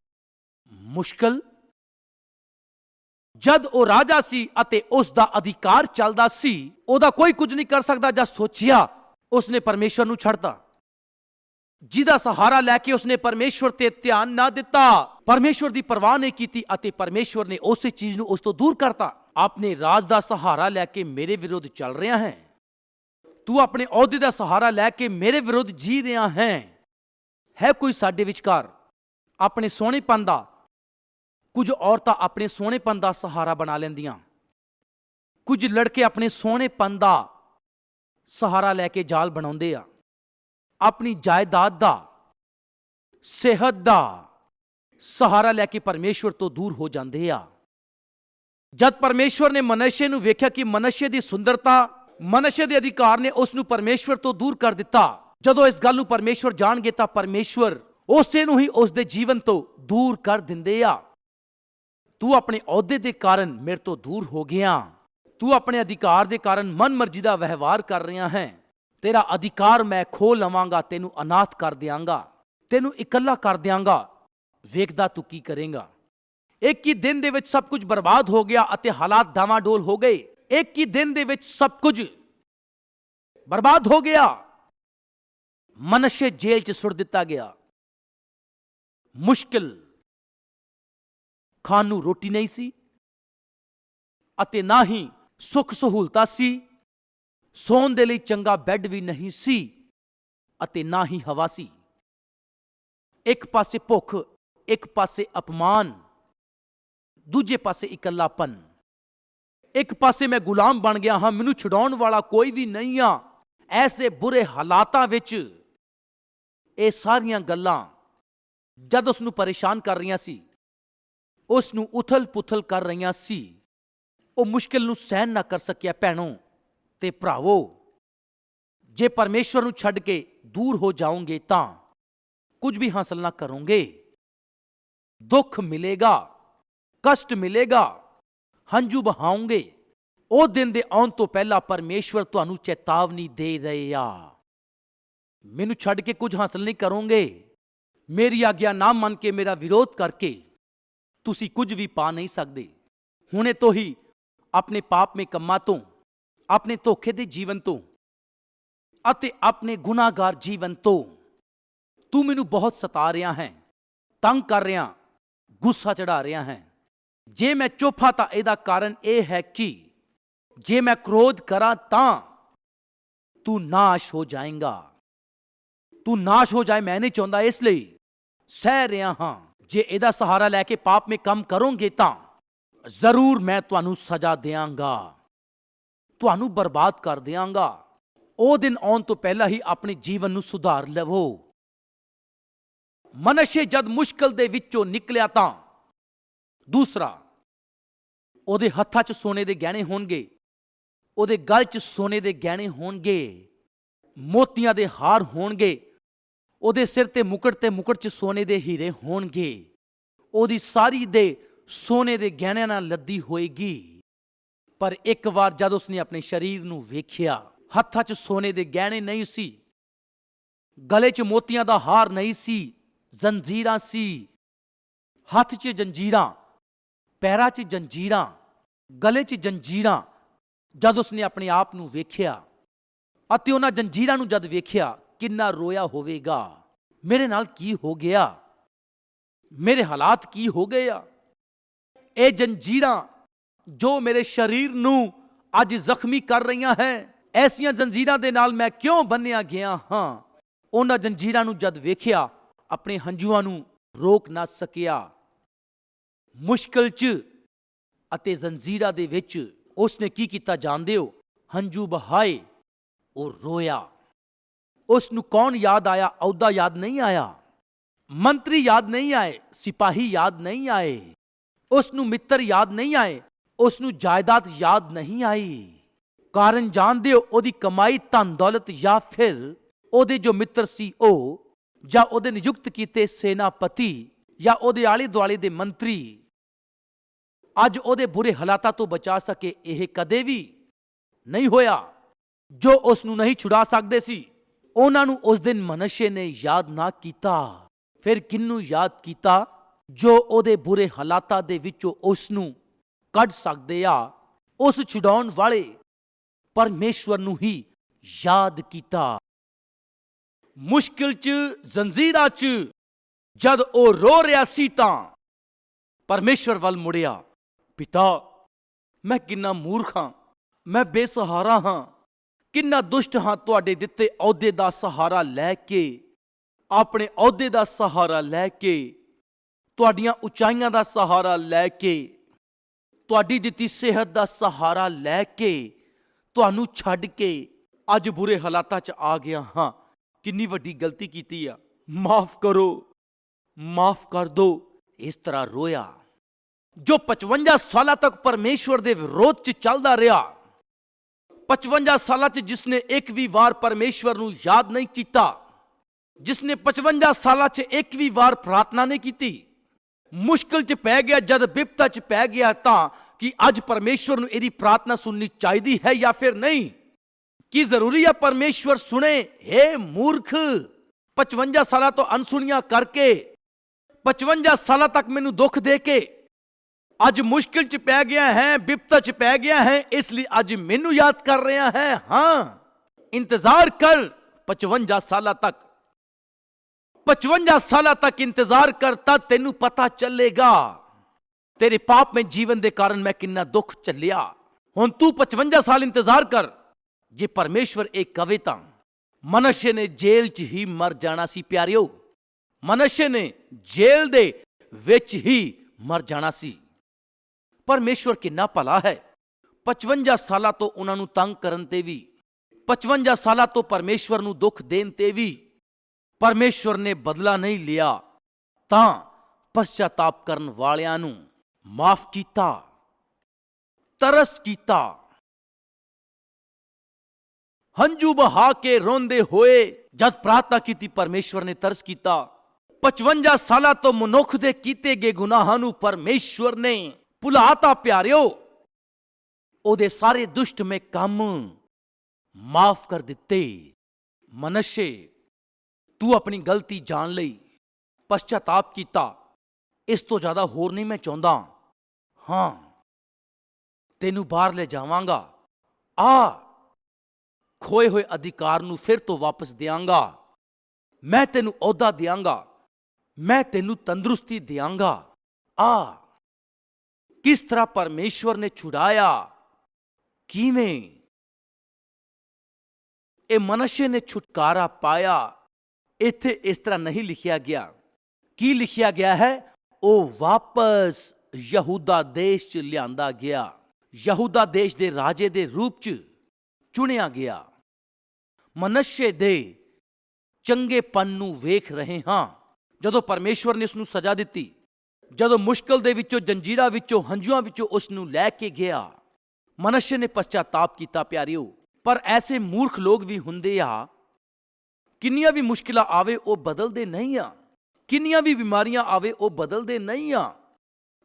ਮੁਸ਼ਕਲ। ਜਦ ਉਹ ਰਾਜਾ ਸੀ ਅਤੇ ਉਸ ਦਾ ਅਧਿਕਾਰ ਚੱਲਦਾ ਸੀ, ਉਹਦਾ ਕੋਈ ਕੁਝ ਨਹੀਂ ਕਰ ਸਕਦਾ ਜਾਂ ਸੋਚਿਆ, ਉਸਨੇ ਪਰਮੇਸ਼ਵਰ ਨੂੰ ਛੱਡਤਾ। ਜਿਹਦਾ ਸਹਾਰਾ ਲੈ ਕੇ ਉਸਨੇ ਪਰਮੇਸ਼ਵਰ ਤੇ ਧਿਆਨ ਨਾ ਦਿੱਤਾ। ਪਰਮੇਸ਼ਵਰ ਦੀ ਪਰਵਾਹ ਨਹੀਂ ਕੀਤੀ ਅਤੇ ਪਰਮੇਸ਼ਵਰ ਨੇ ਉਸੇ ਚੀਜ਼ ਨੂੰ ਉਸ ਤੋਂ ਦੂਰ ਕਰਤਾ। ਆਪਣੇ ਰਾਜ ਦਾ ਸਹਾਰਾ ਲੈ ਕੇ ਮੇਰੇ ਵਿਰੁੱਧ ਚੱਲ ਰਿਹਾ ਹੈ। ਤੂੰ ਆਪਣੇ ਅਹੁਦੇ ਦਾ ਸਹਾਰਾ ਲੈ ਕੇ ਮੇਰੇ ਵਿਰੁੱਧ ਜੀ ਰਿਹਾ ਹੈ। ਹੈ ਕੋਈ ਸਾਡੇ ਵਿਚਕਾਰ ਆਪਣੇ ਸੋਹਣੇਪਨ ਦਾ? ਕੁਝ ਔਰਤਾਂ ਆਪਣੇ ਸੋਹਣੇਪਨ ਦਾ ਸਹਾਰਾ ਬਣਾ ਲੈਂਦੀਆਂ। ਕੁਝ ਲੜਕੇ ਆਪਣੇ ਸੋਹਣੇਪਨ ਦਾ ਸਹਾਰਾ ਲੈ ਕੇ ਜਾਲ ਬਣਾਉਂਦੇ ਆ। ਆਪਣੀ ਜਾਇਦਾਦ ਦਾ, ਸਿਹਤ ਦਾ ਸਹਾਰਾ ਲੈ ਕੇ ਪਰਮੇਸ਼ਵਰ ਤੋਂ ਦੂਰ ਹੋ ਜਾਂਦੇ ਆ। ਜਦ ਪਰਮੇਸ਼ਵਰ ਨੇ ਮਨੁੱਖ ਨੂੰ ਵੇਖਿਆ ਕਿ ਮਨੁੱਖ ਦੀ ਸੁੰਦਰਤਾ ਮਨਸ਼ੇ ਦੇ ਅਧਿਕਾਰ ਨੇ ਉਸ ਨੂੰ ਪਰਮੇਸ਼ਵਰ ਤੋਂ ਦੂਰ ਕਰ ਦਿੱਤਾ। ਜਦੋਂ ਇਸ ਗੱਲ ਨੂੰ ਪਰਮੇਸ਼ਵਰ ਜਾਣਗੇ ਤਾਂ ਪਰਮੇਸ਼ਵਰ ਉਸੇ ਨੂੰ ਹੀ ਉਸ ਦੇ ਜੀਵਨ ਤੋਂ ਦੂਰ ਕਰ ਦਿੰਦੇ ਆ। ਤੂੰ ਆਪਣੇ ਅਹੁਦੇ ਦੇ ਕਾਰਨ ਮੇਰੇ ਤੋਂ ਦੂਰ ਹੋ ਗਿਆ। ਤੂੰ ਆਪਣੇ ਅਧਿਕਾਰ ਦੇ ਕਾਰਨ ਮਨਮਰਜ਼ੀ ਦਾ ਵਿਵਹਾਰ ਕਰ ਰਿਹਾ ਹੈ। ਤੇਰਾ ਅਧਿਕਾਰ ਮੈਂ ਖੋ ਲਵਾਂਗਾ, ਤੈਨੂੰ ਅਨਾਥ ਕਰ ਦਿਆਂਗਾ, ਤੈਨੂੰ ਇਕੱਲਾ ਕਰ ਦਿਆਂਗਾ। ਵੇਖਦਾ ਤੂੰ ਕੀ ਕਰੇਂਗਾ। ਇੱਕ ਹੀ ਦਿਨ ਦੇ ਵਿੱਚ ਸਭ ਕੁਝ ਬਰਬਾਦ ਹੋ ਗਿਆ ਅਤੇ ਹਾਲਾਤ ਡਾਵਾਡੋਲ ਹੋ ਗਏ। ਇੱਕ ਹੀ ਦਿਨ ਦੇ ਵਿੱਚ ਸਭ ਕੁਝ ਬਰਬਾਦ ਹੋ ਗਿਆ। ਮਨਸ਼ੇ ਜੇਲ੍ਹ 'ਚ ਸੁੱਟ ਦਿੱਤਾ ਗਿਆ। ਮੁਸ਼ਕਿਲ। ਖਾਣ ਨੂੰ ਰੋਟੀ ਨਹੀਂ ਸੀ ਅਤੇ ਨਾ ਹੀ ਸੁੱਖ ਸਹੂਲਤਾਂ ਸੀ। ਸੌਣ ਦੇ ਲਈ ਚੰਗਾ ਬੈੱਡ ਵੀ ਨਹੀਂ ਸੀ ਅਤੇ ਨਾ ਹੀ ਹਵਾ ਸੀ। ਇੱਕ ਪਾਸੇ ਭੁੱਖ, ਇੱਕ ਪਾਸੇ ਅਪਮਾਨ, ਦੂਜੇ ਪਾਸੇ ਇਕੱਲਾਪਨ। ਇੱਕ ਪਾਸੇ ਮੈਂ ਗੁਲਾਮ ਬਣ ਗਿਆ ਹਾਂ, ਮੈਨੂੰ ਛੁਡਾਉਣ ਵਾਲਾ ਕੋਈ ਵੀ ਨਹੀਂ ਆ। ਐਸੇ ਬੁਰੇ ਹਾਲਾਤਾਂ ਵਿੱਚ ਇਹ ਸਾਰੀਆਂ ਗੱਲਾਂ ਜਦ ਉਸ ਨੂੰ ਪਰੇਸ਼ਾਨ ਕਰ ਰਹੀਆਂ ਸੀ ਉਸ ਨੂੰ ਉਥਲ-ਪੁਥਲ ਕਰ ਰਹੀਆਂ ਸੀ, ਉਹ ਮੁਸ਼ਕਿਲ ਨੂੰ ਸਹਿਨ ਨਾ ਕਰ ਸਕਿਆ, ਭੈਣੋ ਤੇ ਭਰਾਵੋ, ਜੇ ਪਰਮੇਸ਼ਵਰ ਨੂੰ ਛੱਡ ਕੇ ਦੂਰ ਹੋ ਜਾਓਗੇ ਤਾਂ ਕੁਝ ਵੀ ਹਾਸਲ ਨਾ ਕਰੋਗੇ। ਦੁੱਖ ਮਿਲੇਗਾ, ਕਸ਼ਟ ਮਿਲੇਗਾ ਹੰਝੂ ਬਹਾਉਂਗੇ ਉਹ ਦਿਨ ਦੇ ਆਉਣ ਤੋਂ ਪਹਿਲਾਂ ਪਰਮੇਸ਼ਵਰ ਤੁਹਾਨੂੰ ਚੇਤਾਵਨੀ ਦੇ ਰਹੇ ਆ। ਮੈਨੂੰ ਛੱਡ ਕੇ ਕੁਝ ਹਾਸਲ ਨਹੀਂ ਕਰੋਗੇ। ਮੇਰੀ ਆਗਿਆ ਨਾ ਮੰਨ ਕੇ ਮੇਰਾ ਵਿਰੋਧ ਕਰਕੇ ਤੁਸੀਂ ਕੁਝ ਵੀ ਪਾ ਨਹੀਂ ਸਕਦੇ। ਹੁਣੇ ਤੋਂ ਹੀ ਆਪਣੇ ਪਾਪਮੇ ਕੰਮਾਂ ਤੋਂ, ਆਪਣੇ ਧੋਖੇ ਦੇ ਜੀਵਨ ਤੋਂ ਅਤੇ ਆਪਣੇ ਗੁਨਾਹਗਾਰ ਜੀਵਨ ਤੋਂ ਤੂੰ ਮੈਨੂੰ ਬਹੁਤ ਸਤਾ ਰਿਹਾ ਹੈ, ਤੰਗ ਕਰ ਰਿਹਾ, ਗੁੱਸਾ ਚੜਾ ਰਿਹਾ ਹੈ। ਜੇ ਮੈਂ ਚੁੱਪ ਹਾਂ ਤਾਂ ਇਹਦਾ ਕਾਰਨ ਇਹ ਹੈ ਕਿ ਜੇ ਮੈਂ ਕ੍ਰੋਧ ਕਰਾਂ ਤਾਂ ਤੂੰ ਨਾਸ਼ ਹੋ ਜਾਏਗਾ। ਤੂੰ ਨਾਸ਼ ਹੋ ਜਾਏ ਮੈਂ ਨਹੀਂ ਚਾਹੁੰਦਾ ਇਸ ਲਈ। ਸਹਿ ਰਿਹਾ ਹਾਂ, ਜੇ ਇਹਦਾ ਸਹਾਰਾ ਲੈ ਕੇ ਪਾਪ ਮੇ ਕੰਮ ਕਰੋਗੇ ਤਾਂ ਜ਼ਰੂਰ ਮੈਂ ਤੁਹਾਨੂੰ ਸਜ਼ਾ ਦਿਆਂਗਾ। ਤੁਹਾਨੂੰ ਬਰਬਾਦ ਕਰ ਦਿਆਂਗਾ। ਉਹ ਦਿਨ ਆਉਣ ਤੋਂ ਪਹਿਲਾਂ ਹੀ ਆਪਣੇ ਜੀਵਨ ਨੂੰ ਸੁਧਾਰ ਲਵੋ। ਮਨਸ਼ੇ ਜਦ ਮੁਸ਼ਕਲ ਦੇ ਵਿੱਚੋਂ ਨਿਕਲਿਆ ਤਾਂ ਦੂਸਰਾ, ਉਹਦੇ ਹੱਥਾਂ 'ਚ ਸੋਨੇ ਦੇ ਗਹਿਣੇ ਹੋਣਗੇ, ਉਹਦੇ ਗਲ 'ਚ ਸੋਨੇ ਦੇ ਗਹਿਣੇ ਹੋਣਗੇ, ਮੋਤੀਆਂ ਦੇ ਹਾਰ ਹੋਣਗੇ, ਉਹਦੇ ਸਿਰ ਤੇ ਮੁਕਟ ਤੇ ਮੁਕਟ 'ਚ ਸੋਨੇ ਦੇ ਹੀਰੇ ਹੋਣਗੇ, ਉਹਦੀ ਸਾਰੀ ਦੇ ਸੋਨੇ ਦੇ ਗਹਿਣਿਆਂ ਨਾਲ ਲੱਦੀ ਹੋਏਗੀ। ਪਰ ਇੱਕ ਵਾਰ ਜਦ ਉਸਨੇ ਆਪਣੇ ਸਰੀਰ ਨੂੰ ਵੇਖਿਆ, ਹੱਥਾਂ 'ਚ ਸੋਨੇ ਦੇ ਗਹਿਣੇ ਨਹੀਂ ਸੀ, ਗਲੇ 'ਚ ਮੋਤੀਆਂ ਦਾ ਹਾਰ ਨਹੀਂ ਸੀ, ਜ਼ੰਜੀਰਾਂ ਸੀ, ਹੱਥ 'ਚ ਜੰਜੀਰਾਂ ਪੈਰਾਂ 'ਚ ਜੰਜੀਰਾਂ, ਗਲੇ 'ਚ ਜੰਜੀਰਾਂ, ਜਦ ਉਸਨੇ ਆਪਣੇ ਆਪ ਨੂੰ ਵੇਖਿਆ ਅਤੇ ਉਹਨਾਂ ਜੰਜੀਰਾਂ ਨੂੰ ਜਦ ਵੇਖਿਆ, ਕਿੰਨਾ ਰੋਇਆ ਹੋਵੇਗਾ? ਮੇਰੇ ਨਾਲ ਕੀ ਹੋ ਗਿਆ? ਮੇਰੇ ਹਾਲਾਤ ਕੀ ਹੋ ਗਏ ਆ? ਇਹ ਜੰਜੀਰਾਂ ਜੋ ਮੇਰੇ ਸਰੀਰ ਨੂੰ ਅੱਜ ਜ਼ਖਮੀ ਕਰ ਰਹੀਆਂ ਹੈ, ਐਸੀਆਂ ਜੰਜੀਰਾਂ ਦੇ ਨਾਲ ਮੈਂ ਕਿਉਂ ਬੰਨਿਆ ਗਿਆ ਹਾਂ? ਉਹਨਾਂ ਜੰਜੀਰਾਂ ਨੂੰ ਜਦ ਵੇਖਿਆ, ਆਪਣੇ ਹੰਝੂਆਂ ਨੂੰ ਰੋਕ ਨਾ ਸਕਿਆ। ਮੁਸ਼ਕਲ 'ਚ ਅਤੇ ਜ਼ੰਜੀਰਾ ਦੇ ਵਿੱਚ ਉਸਨੇ ਕੀ ਕੀਤਾ ਜਾਣਦੇ ਹੋ? ਹੰਝੂ ਬਹਾਏ ਉਹ ਰੋਇਆ। ਉਸ ਨੂੰ ਕੌਣ ਯਾਦ ਆਇਆ? ਅਹੁਦਾ ਯਾਦ ਨਹੀਂ ਆਇਆ। ਮੰਤਰੀ ਯਾਦ ਨਹੀਂ ਆਏ। ਸਿਪਾਹੀ ਯਾਦ ਨਹੀਂ ਆਏ। ਉਸ ਨੂੰ ਮਿੱਤਰ ਯਾਦ ਨਹੀਂ ਆਏ। ਉਸ ਨੂੰ ਜਾਇਦਾਦ ਯਾਦ ਨਹੀਂ ਆਈ। ਕਾਰਨ ਜਾਣਦੇ ਹੋ, ਉਹਦੀ ਕਮਾਈ ਧਨ, ਦੌਲਤ ਜਾਂ ਫਿਰ ਉਹਦੇ ਜੋ ਮਿੱਤਰ ਸੀ ਉਹ ਜਾਂ ਉਹਦੇ ਨਿਯੁਕਤ ਕੀਤੇ ਸੈਨਾਪਤੀ ਜਾਂ ਉਹਦੇ ਆਲੇ ਦੁਆਲੇ ਦੇ ਮੰਤਰੀ ਅੱਜ ਉਹਦੇ ਬੁਰੇ ਹਾਲਾਤਾਂ ਤੋਂ ਬਚਾ ਸਕੇ, ਇਹ ਕਦੇ ਵੀ ਨਹੀਂ ਹੋਇਆ। ਜੋ ਉਸ ਨੂੰ ਨਹੀਂ ਛੁਡਾ ਸਕਦੇ ਸੀ, ਉਹਨਾਂ ਨੂੰ ਉਸ ਦਿਨ ਮਨਸ਼ੇ ਨੇ ਯਾਦ ਨਾ ਕੀਤਾ। ਫਿਰ ਕਿੰਨੂੰ ਯਾਦ ਕੀਤਾ? ਜੋ ਉਹਦੇ ਬੁਰੇ ਹਾਲਾਤਾਂ ਦੇ ਵਿੱਚੋਂ ਉਸ ਨੂੰ ਕੱਢ ਸਕਦੇ ਆ, ਉਸ ਛੁਡਾਉਣ ਵਾਲੇ ਪਰਮੇਸ਼ਵਰ ਨੂੰ ਹੀ ਯਾਦ ਕੀਤਾ। ਮੁਸ਼ਕਿਲ 'ਚ, ਜ਼ੰਜੀਰਾਂ 'ਚ ਜਦ ਉਹ ਰੋ ਰਿਹਾ ਸੀ ਤਾਂ ਪਰਮੇਸ਼ਵਰ ਵੱਲ ਮੁੜਿਆ। ਪਿਤਾ, ਮੈਂ ਕਿੰਨਾ ਮੂਰਖ ਹਾਂ, ਮੈਂ ਬੇਸਹਾਰਾ ਹਾਂ। ਕਿੰਨਾ ਦੁਸ਼ਟ ਹਾਂ ਤੁਹਾਡੇ ਦਿੱਤੇ ਅਹੁਦੇ ਦਾ ਸਹਾਰਾ ਲੈ ਕੇ, ਆਪਣੇ ਅਹੁਦੇ ਦਾ ਸਹਾਰਾ ਲੈ ਕੇ, ਤੁਹਾਡੀਆਂ ਉਚਾਈਆਂ ਦਾ ਸਹਾਰਾ ਲੈ ਕੇ, ਤੁਹਾਡੀ ਦਿੱਤੀ ਸਿਹਤ ਦਾ ਸਹਾਰਾ ਲੈ ਕੇ, ਤੁਹਾਨੂੰ ਛੱਡ ਕੇ ਅੱਜ ਬੁਰੇ ਹਾਲਾਤਾਂ 'ਚ ਆ ਗਿਆ ਹਾਂ। ਕਿੰਨੀ ਵੱਡੀ ਗਲਤੀ ਕੀਤੀ ਆ। ਮਾਫ ਕਰੋ, ਮਾਫ ਕਰ ਦੋ, ਇਸ ਤਰ੍ਹਾਂ ਰੋਇਆ। ਜੋ 55 ਸਾਲਾਂ ਤੱਕ ਪਰਮੇਸ਼ਵਰ ਦੇ ਵਿਰੋਧ 'ਚ ਚੱਲਦਾ ਰਿਹਾ। 55 ਸਾਲਾਂ 'ਚ ਜਿਸਨੇ ਇੱਕ ਵੀ ਵਾਰ ਪਰਮੇਸ਼ਵਰ ਨੂੰ ਯਾਦ ਨਹੀਂ ਕੀਤਾ, ਜਿਸਨੇ 55 ਸਾਲਾਂ 'ਚ ਇੱਕ ਵੀ ਵਾਰ ਪ੍ਰਾਰਥਨਾ ਨਹੀਂ ਕੀਤੀ, ਮੁਸ਼ਕਲ 'ਚ ਪੈ ਗਿਆ, ਜਦ ਬਿਪਤਾ 'ਚ ਪੈ ਗਿਆ ਤਾਂ ਕਿ ਅੱਜ ਪਰਮੇਸ਼ਵਰ ਨੂੰ ਇਹਦੀ ਪ੍ਰਾਰਥਨਾ ਸੁਣਨੀ ਚਾਹੀਦੀ ਹੈ ਜਾਂ ਫਿਰ ਨਹੀਂ? ਕੀ ਜ਼ਰੂਰੀ ਹੈ ਪਰਮੇਸ਼ਵਰ ਸੁਣੇ हे ਮੂਰਖ? 55 ਸਾਲਾਂ ਤੋਂ ਅਨਸੁਣੀਆਂ ਕਰਕੇ 55 ਸਾਲਾਂ ਤੱਕ ਮੈਨੂੰ ਦੁੱਖ ਦੇ ਕੇ ਅੱਜ ਮੁਸ਼ਕਿਲ 'ਚ ਪੈ ਗਿਆ ਹੈ, ਬਿਪਤਾ 'ਚ ਪੈ ਗਿਆ ਹੈ, ਇਸ ਲਈ ਅੱਜ ਮੈਨੂੰ ਯਾਦ ਕਰ ਰਿਹਾ ਹੈ, ਹਾਂ। ਇੰਤਜ਼ਾਰ ਕਰ 55 ਸਾਲਾਂ ਤੱਕ। 55 ਸਾਲਾਂ ਤੱਕ ਇੰਤਜ਼ਾਰ ਕਰ ਤਾਂ ਤੈਨੂੰ ਪਤਾ ਚੱਲੇਗਾ। ਤੇਰੇ ਪਾਪ ਮੈਂ ਜੀਵਨ ਦੇ ਕਾਰਨ ਮੈਂ ਕਿੰਨਾ ਦੁੱਖ ਚੱਲਿਆ ਹੁਣ ਤੂੰ 55 ਸਾਲ ਇੰਤਜ਼ਾਰ ਕਰ। ਜੇ ਪਰਮੇਸ਼ਵਰ ਇਹ ਕਵੇ ਤਾਂ। ਮਨੁੱਖ ਨੇ ਜੇਲ੍ਹ 'ਚ ਹੀ ਮਰ ਜਾਣਾ ਸੀ ਪਿਆਰਿਓ। ਮਨੁੱਖ ਨੇ ਜੇਲ੍ਹ ਦੇ ਵਿੱਚ ਹੀ ਮਰ ਜਾਣਾ ਸੀ। ਪਰਮੇਸ਼ਵਰ ਕਿੰਨਾ ਭਲਾ ਹੈ। 55 ਸਾਲਾਂ ਤੋਂ ਉਹਨਾਂ ਨੂੰ ਤੰਗ ਕਰਨ ਤੇ ਵੀ 55 ਸਾਲਾਂ ਤੋਂ ਪਰਮੇਸ਼ਵਰ ਨੂੰ ਦੁੱਖ ਦੇਣ ਤੇ ਵੀ ਪਰਮੇਸ਼ਵਰ ਨੇ ਬਦਲਾ ਨਹੀਂ ਲਿਆ। ਤਾਂ ਪਛਤਾਪ ਕਰਨ ਵਾਲਿਆਂ ਨੂੰ ਮਾਫ ਕੀਤਾ, ਤਰਸ ਕੀਤਾ। ਹੰਝੂ ਬਹਾ ਕੇ ਰੋਂਦੇ ਹੋਏ ਜਦ ਪ੍ਰਾਰਥਨਾ ਕੀਤੀ ਪਰਮੇਸ਼ਵਰ ਨੇ ਤਰਸ ਕੀਤਾ 55 ਸਾਲਾਂ ਤੋਂ ਮਨੁੱਖ ਦੇ ਕੀਤੇ ਗਏ ਗੁਨਾਹਾਂ ਨੂੰ ਪਰਮੇਸ਼ਵਰ ਨੇ ਭੁਲਾਤਾ ਪਿਆਰਿਓ, ਉਹਦੇ ਸਾਰੇ ਦੁਸ਼ਟ ਦੁਸ਼ਟਮੇ ਕੰਮ ਮਾਫ ਕਰ ਦਿੱਤੇ। ਮਨਸ਼ੇ, ਤੂੰ ਆਪਣੀ ਗਲਤੀ ਜਾਣ ਲਈ ਪਛਤਾਪ ਕੀਤਾ। ਇਸ ਤੋਂ ਜ਼ਿਆਦਾ ਹੋਰ ਨਹੀਂ ਮੈਂ ਚਾਹੁੰਦਾ। ਹਾਂ, ਤੈਨੂੰ ਬਾਹਰ ਲੈ ਜਾਵਾਂਗਾ। ਆ, ਖੋਏ ਹੋਏ ਅਧਿਕਾਰ ਨੂੰ ਫਿਰ ਤੋਂ ਵਾਪਸ ਦਿਆਂਗਾ। ਮੈਂ ਤੈਨੂੰ ਅਹੁਦਾ ਦਿਆਂਗਾ। ਮੈਂ ਤੈਨੂੰ ਤੰਦਰੁਸਤੀ ਦਿਆਂਗਾ। ਆ। ਕਿਸ ਤਰ੍ਹਾਂ ਪਰਮੇਸ਼ਵਰ ਨੇ ਛੁਡਾਇਆ? ਕਿਵੇਂ? ਇਹ ਮਨੁੱਖ ਨੇ ਛੁਟਕਾਰਾ ਪਾਇਆ। ਇੱਥੇ ਇਸ ਤਰ੍ਹਾਂ ਨਹੀਂ ਲਿਖਿਆ ਗਿਆ। ਕੀ ਲਿਖਿਆ ਗਿਆ ਹੈ? ਉਹ ਵਾਪਸ ਯਹੂਦਾ ਦੇਸ਼ ਚ ਲਿਆਂਦਾ ਗਿਆ। ਯਹੂਦਾ ਦੇਸ਼ ਦੇ ਰਾਜੇ ਦੇ ਰੂਪ ਚ ਚੁਣਿਆ ਗਿਆ। ਮਨੁੱਖ ਦੇ ਚੰਗੇਪਨ ਨੂੰ ਵੇਖ ਰਹੇ ਹਾਂ। ਜਦੋਂ ਪਰਮੇਸ਼ਵਰ ਨੇ ਉਸ ਨੂੰ ਸਜ਼ਾ ਦਿੱਤੀ ਜਦੋਂ ਮੁਸ਼ਕਲ ਦੇ ਵਿੱਚੋਂ, ਜੰਜੀਰਾਂ ਵਿੱਚੋਂ, ਹੰਝੂਆਂ ਵਿੱਚੋਂ ਉਸ ਨੂੰ ਲੈ ਕੇ ਗਿਆ। ਮਨੁੱਖ ਨੇ ਪਛਤਾਤਾਪ ਕੀਤਾ ਪਿਆਰਿਓ, ਪਰ ਐਸੇ ਮੂਰਖ ਲੋਕ ਵੀ ਹੁੰਦੇ ਆ। ਕਿੰਨੀਆਂ ਵੀ ਮੁਸ਼ਕਿਲਾਂ ਆਵੇ, ਉਹ ਬਦਲਦੇ ਨਹੀਂ ਆ। ਕਿੰਨੀਆਂ ਵੀ ਬਿਮਾਰੀਆਂ ਆਵੇ, ਉਹ ਬਦਲਦੇ ਨਹੀਂ ਆ।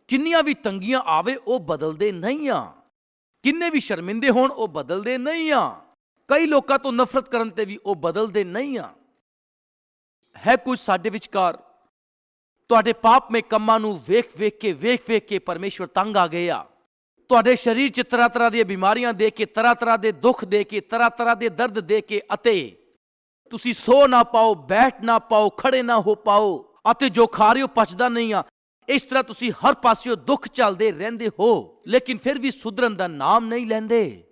ਕਿੰਨੀਆਂ ਵੀ ਤੰਗੀਆਂ ਆਵੇ, ਉਹ ਬਦਲਦੇ ਨਹੀਂ ਆ। ਕਿੰਨੇ ਵੀ ਸ਼ਰਮਿੰਦੇ ਹੋਣ, ਉਹ ਬਦਲਦੇ ਨਹੀਂ ਆ। ਕਈ ਲੋਕਾਂ ਤੋਂ ਨਫ਼ਰਤ ਕਰਨ ਤੇ ਵੀ ਉਹ ਬਦਲਦੇ ਨਹੀਂ ਆ। ਹੈ ਕੁਝ ਸਾਡੇ ਵਿਚਕਾਰ ਤੁਹਾਡੇ ਪਾਪ ਮੇ ਕੰਮਾਂ ਨੂੰ ਵੇਖ ਵੇਖ ਕੇ, ਵੇਖ ਵੇਖ ਕੇ ਪਰਮੇਸ਼ਵਰ ਤੰਗ ਆ ਗਏ ਆ। ਤੁਹਾਡੇ ਸਰੀਰ 'ਚ ਤਰ੍ਹਾਂ ਤਰ੍ਹਾਂ ਦੀਆਂ ਬਿਮਾਰੀਆਂ ਦੇ ਕੇ ਤਰ੍ਹਾਂ ਤਰ੍ਹਾਂ ਦੇ ਦੁੱਖ ਦੇ ਕੇ ਤਰ੍ਹਾਂ ਤਰ੍ਹਾਂ ਦੇ ਦਰਦ ਦੇ ਕੇ ਅਤੇ ਤੁਸੀਂ ਸੋ ਨਾ ਪਾਓ, ਬੈਠ ਨਾ ਪਾਓ ਖੜੇ ਨਾ ਹੋ ਪਾਓ ਅਤੇ ਜੋ ਖਾ ਰਹੇ ਹੋ ਪਚਦਾ ਨਹੀਂ ਆ, ਇਸ ਤਰ੍ਹਾਂ ਤੁਸੀਂ ਹਰ ਪਾਸਿਓਂ ਦੁੱਖ ਚੱਲਦੇ ਰਹਿੰਦੇ ਹੋ, ਲੇਕਿਨ ਫਿਰ ਵੀ ਸੁਧਰਨ ਦਾ ਨਾਮ ਨਹੀਂ ਲੈਂਦੇ।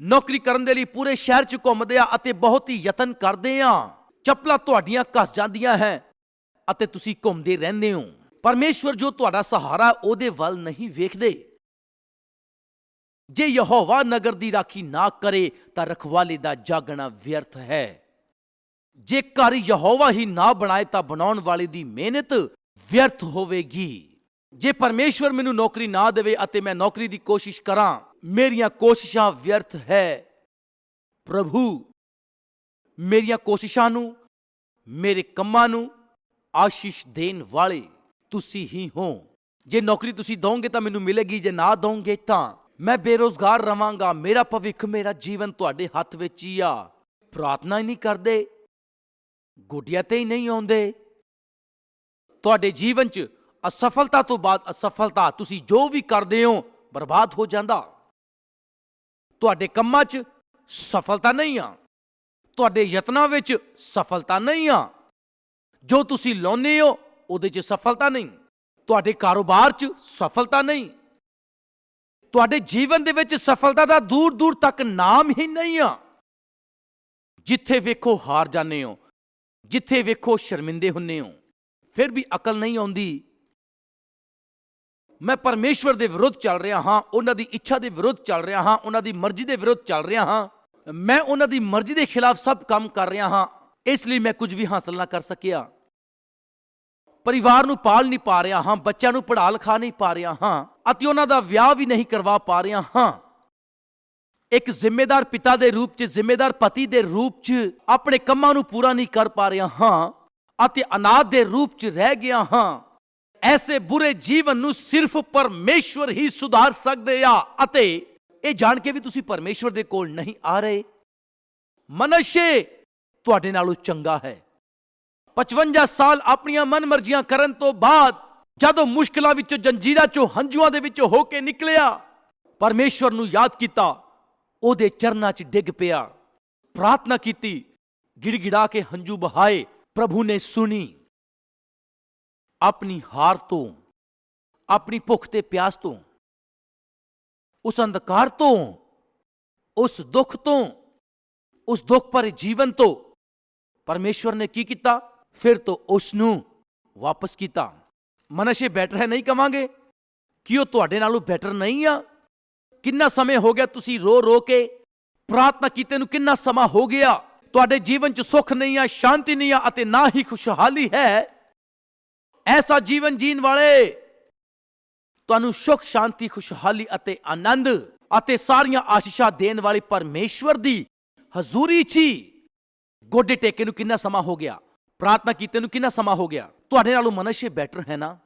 ਨੌਕਰੀ ਕਰਨ ਦੇ ਲਈ ਪੂਰੇ ਸ਼ਹਿਰ 'ਚ ਘੁੰਮਦੇ ਆ ਅਤੇ ਬਹੁਤ ਹੀ ਯਤਨ ਕਰਦੇ ਆ। ਚੱਪਲਾਂ ਤੁਹਾਡੀਆਂ ਘਸ ਜਾਂਦੀਆਂ ਹੈ ਅਤੇ ਤੁਸੀਂ ਘੁੰਮਦੇ ਰਹਿੰਦੇ ਹੋ। ਪਰਮੇਸ਼ਵਰ ਜੋ ਤੁਹਾਡਾ ਸਹਾਰਾ ਉਹਦੇ ਵੱਲ ਨਹੀਂ ਵੇਖਦੇ। ਜੇ ਯਹੋਵਾ ਨਗਰ ਦੀ ਰਾਖੀ ਨਾ ਕਰੇ ਤਾਂ ਰਖਵਾਲੇ ਦਾ ਜਾਗਣਾ ਵਿਅਰਥ ਹੈ। ਜੇ ਘਰ ਯਹੋਵਾ ਹੀ ਨਾ ਬਣਾਏ ਤਾਂ ਬਣਾਉਣ ਵਾਲੇ ਦੀ ਮਿਹਨਤ ਵਿਅਰਥ ਹੋਵੇਗੀ। ਜੇ ਪਰਮੇਸ਼ਵਰ ਮੈਨੂੰ ਨੌਕਰੀ ਨਾ ਦੇਵੇ ਅਤੇ ਮੈਂ ਨੌਕਰੀ ਦੀ ਕੋਸ਼ਿਸ਼ ਕਰਾਂ, ਮੇਰੀਆਂ ਕੋਸ਼ਿਸ਼ਾਂ ਵਿਅਰਥ ਹੈ। ਪ੍ਰਭੂ ਮੇਰੀਆਂ ਕੋਸ਼ਿਸ਼ਾਂ ਨੂੰ, ਮੇਰੇ ਕੰਮਾਂ ਨੂੰ ਆਸ਼ੀਸ਼ ਦੇਣ ਵਾਲੇ ਤੁਸੀਂ ਹੀ ਹੋ। ਜੇ ਨੌਕਰੀ ਤੁਸੀਂ ਦੋਗੇ ਤਾਂ ਮੈਨੂੰ ਮਿਲੇਗੀ, ਜੇ ਨਾ ਦੋਗੇ ਤਾਂ ਮੈਂ ਬੇਰੋਜ਼ਗਾਰ ਰਵਾਂਗਾ। ਮੇਰਾ ਭਵਿੱਖ, ਮੇਰਾ ਜੀਵਨ ਤੁਹਾਡੇ ਹੱਥ ਵਿੱਚ ਹੀ ਆ। ਪ੍ਰਾਰਥਨਾ ਹੀ ਨਹੀਂ ਕਰਦੇ, ਗੋਡਿਆਂ ਤੇ ਹੀ ਨਹੀਂ ਆਉਂਦੇ। ਤੁਹਾਡੇ ਜੀਵਨ 'ਚ ਅਸਫਲਤਾ ਤੋਂ ਬਾਅਦ ਅਸਫਲਤਾ, ਤੁਸੀਂ ਜੋ ਵੀ ਕਰਦੇ ਹੋ, ਬਰਬਾਦ ਹੋ ਜਾਂਦਾ। ਤੁਹਾਡੇ ਕੰਮਾਂ 'ਚ ਸਫਲਤਾ ਨਹੀਂ ਆ। ਤੁਹਾਡੇ ਯਤਨਾਂ ਵਿੱਚ ਸਫਲਤਾ ਨਹੀਂ ਆ। ਜੋ ਤੁਸੀਂ ਲਾਉਂਦੇ ਹੋ, ਉਹਦੇ 'ਚ ਸਫਲਤਾ ਨਹੀਂ। ਤੁਹਾਡੇ ਕਾਰੋਬਾਰ 'ਚ ਸਫਲਤਾ ਨਹੀਂ। ਤੁਹਾਡੇ ਜੀਵਨ ਦੇ ਵਿੱਚ ਸਫਲਤਾ ਦਾ ਦੂਰ ਦੂਰ ਤੱਕ ਨਾਮ ਹੀ ਨਹੀਂ ਆ। ਜਿੱਥੇ ਵੇਖੋ ਹਾਰ ਜਾਂਦੇ ਹੋ, ਜਿੱਥੇ ਵੇਖੋ ਸ਼ਰਮਿੰਦੇ ਹੁੰਨੇ ਹੋ, ਫਿਰ ਵੀ ਅਕਲ ਨਹੀਂ ਆਉਂਦੀ। ਮੈਂ ਪਰਮੇਸ਼ਵਰ ਦੇ ਵਿਰੁੱਧ ਚੱਲ ਰਿਹਾ ਹਾਂ, ਉਹਨਾਂ ਦੀ ਇੱਛਾ ਦੇ ਵਿਰੁੱਧ ਚੱਲ ਰਿਹਾ ਹਾਂ, ਉਹਨਾਂ ਦੀ ਮਰਜ਼ੀ ਦੇ ਵਿਰੁੱਧ ਚੱਲ ਰਿਹਾ ਹਾਂ। ਮੈਂ ਉਹਨਾਂ ਦੀ ਮਰਜ਼ੀ ਦੇ ਖਿਲਾਫ ਸਭ ਕੰਮ ਕਰ ਰਿਹਾ ਹਾਂ, ਇਸ ਲਈ ਮੈਂ ਕੁਝ ਵੀ ਹਾਸਲ ਨਾ ਕਰ ਸਕਿਆ। ਪਰਿਵਾਰ ਨੂੰ ਪਾਲ ਨਹੀਂ ਪਾ ਰਿਹਾ ਹਾਂ, ਬੱਚਿਆਂ ਨੂੰ ਪੜ੍ਹਾ ਲਿਖਾ ਨਹੀਂ ਪਾ ਰਿਹਾ ਹਾਂ, ਅਤੇ ਉਹਨਾਂ ਦਾ ਵਿਆਹ ਵੀ ਨਹੀਂ ਕਰਵਾ ਪਾ ਰਿਹਾ ਹਾਂ। ਇੱਕ ਜ਼ਿੰਮੇਦਾਰ ਪਿਤਾ ਦੇ ਰੂਪ 'ਚ, ਜ਼ਿੰਮੇਦਾਰ ਪਤੀ ਦੇ ਰੂਪ 'ਚ ਆਪਣੇ ਕੰਮਾਂ ਨੂੰ ਪੂਰਾ ਨਹੀਂ ਕਰ ਪਾ ਰਿਹਾ ਹਾਂ, ਅਤੇ ਅਨਾਥ ਦੇ ਰੂਪ 'ਚ ਰਹਿ ਗਿਆ ਹਾਂ। ਐਸੇ ਬੁਰੇ ਜੀਵਨ ਨੂੰ ਸਿਰਫ ਪਰਮੇਸ਼ਵਰ ਹੀ ਸੁਧਾਰ ਸਕਦੇ ਆ, ਅਤੇ ਇਹ ਜਾਣ ਕੇ ਵੀ ਤੁਸੀਂ ਪਰਮੇਸ਼ਵਰ ਦੇ ਕੋਲ ਨਹੀਂ ਆ ਰਹੇ। ਮਨਸ਼ੇ ਤੁਹਾਡੇ ਨਾਲੋਂ ਚੰਗਾ ਹੈ। 55 ਸਾਲ ਆਪਣੀਆਂ ਮਨਮਰਜ਼ੀਆਂ ਕਰਨ ਤੋਂ ਬਾਅਦ, ਜਦੋਂ ਮੁਸ਼ਕਲਾਂ ਵਿੱਚੋਂ ਜੰਜੀਰਾਂ ਚੋਂ ਹੰਝੂਆਂ ਦੇ ਵਿੱਚੋਂ ਹੋ ਕੇ ਨਿਕਲਿਆ, ਪਰਮੇਸ਼ਵਰ ਨੂੰ ਯਾਦ ਕੀਤਾ, ਉਹਦੇ ਚਰਨਾਂ 'ਚ ਡਿੱਗ ਪਿਆ। ਪ੍ਰਾਰਥਨਾ ਕੀਤੀ, ਗਿੜਗਿੜਾ ਕੇ ਹੰਝੂ ਬਹਾਏ ਪ੍ਰਭੂ ਨੇ ਸੁਣੀ। ਆਪਣੀ ਹਾਰ ਤੋਂ, ਆਪਣੀ ਭੁੱਖ ਤੇ ਪਿਆਸ ਤੋਂ ਉਸ ਅੰਧਕਾਰ ਤੋਂ, ਉਸ ਦੁੱਖ ਤੋਂ, ਉਸ ਦੁੱਖ ਭਰੇ ਜੀਵਨ ਤੋਂ ਪਰਮੇਸ਼ਵਰ ਨੇ ਕੀ ਕੀਤਾ? ਫਿਰ ਤੋਂ ਉਸ ਨੂੰ ਵਾਪਸ ਕੀਤਾ। ਮਨਸ਼ੇ ਬੈਟਰ ਹੈ ਨਹੀਂ ਕਵਾਂਗੇ? ਕਿ ਉਹ ਤੁਹਾਡੇ ਨਾਲੋਂ ਬੈਟਰ ਨਹੀਂ ਆ? ਕਿੰਨਾ ਸਮੇਂ ਹੋ ਗਿਆ ਤੁਸੀਂ ਰੋ ਰੋ ਕੇ? ਪ੍ਰਾਰਥਨਾ ਕੀਤੇ ਨੂੰ ਕਿੰਨਾ ਸਮਾਂ ਹੋ ਗਿਆ? ਤੁਹਾਡੇ ਜੀਵਨ 'ਚ ਸੁੱਖ ਨਹੀਂ ਆ, ਸ਼ਾਂਤੀ ਨਹੀਂ ਆ ਅਤੇ ਨਾ ਹੀ ਖੁਸ਼ਹਾਲੀ ਹੈ? ਐਸਾ ਜੀਵਨ ਜੀਣ ਵਾਲੇ ਤੁਹਾਨੂੰ ਸੁਖ, ਸ਼ਾਂਤੀ, ਖੁਸ਼ਹਾਲੀ ਅਤੇ ਆਨੰਦ ਅਤੇ ਸਾਰੀਆਂ ਆਸ਼ੀਸ਼ਾਂ ਦੇਣ ਵਾਲੇ ਪਰਮੇਸ਼ਵਰ ਦੀ ਹਜ਼ੂਰੀ 'ਚ ਗੋਡੇ ਟੇਕੇ ਨੂੰ ਕਿੰਨਾ ਸਮਾਂ ਹੋ ਗਿਆ? ਪ੍ਰਾਰਥਨਾ ਕੀਤੇ ਨੂੰ ਕਿੰਨਾ ਸਮਾਂ ਹੋ ਗਿਆ? ਤੁਹਾਡੇ ਨਾਲੋਂ ਮਨਸ਼ੇ ਬੈਟਰ ਹੈ ਨਾ?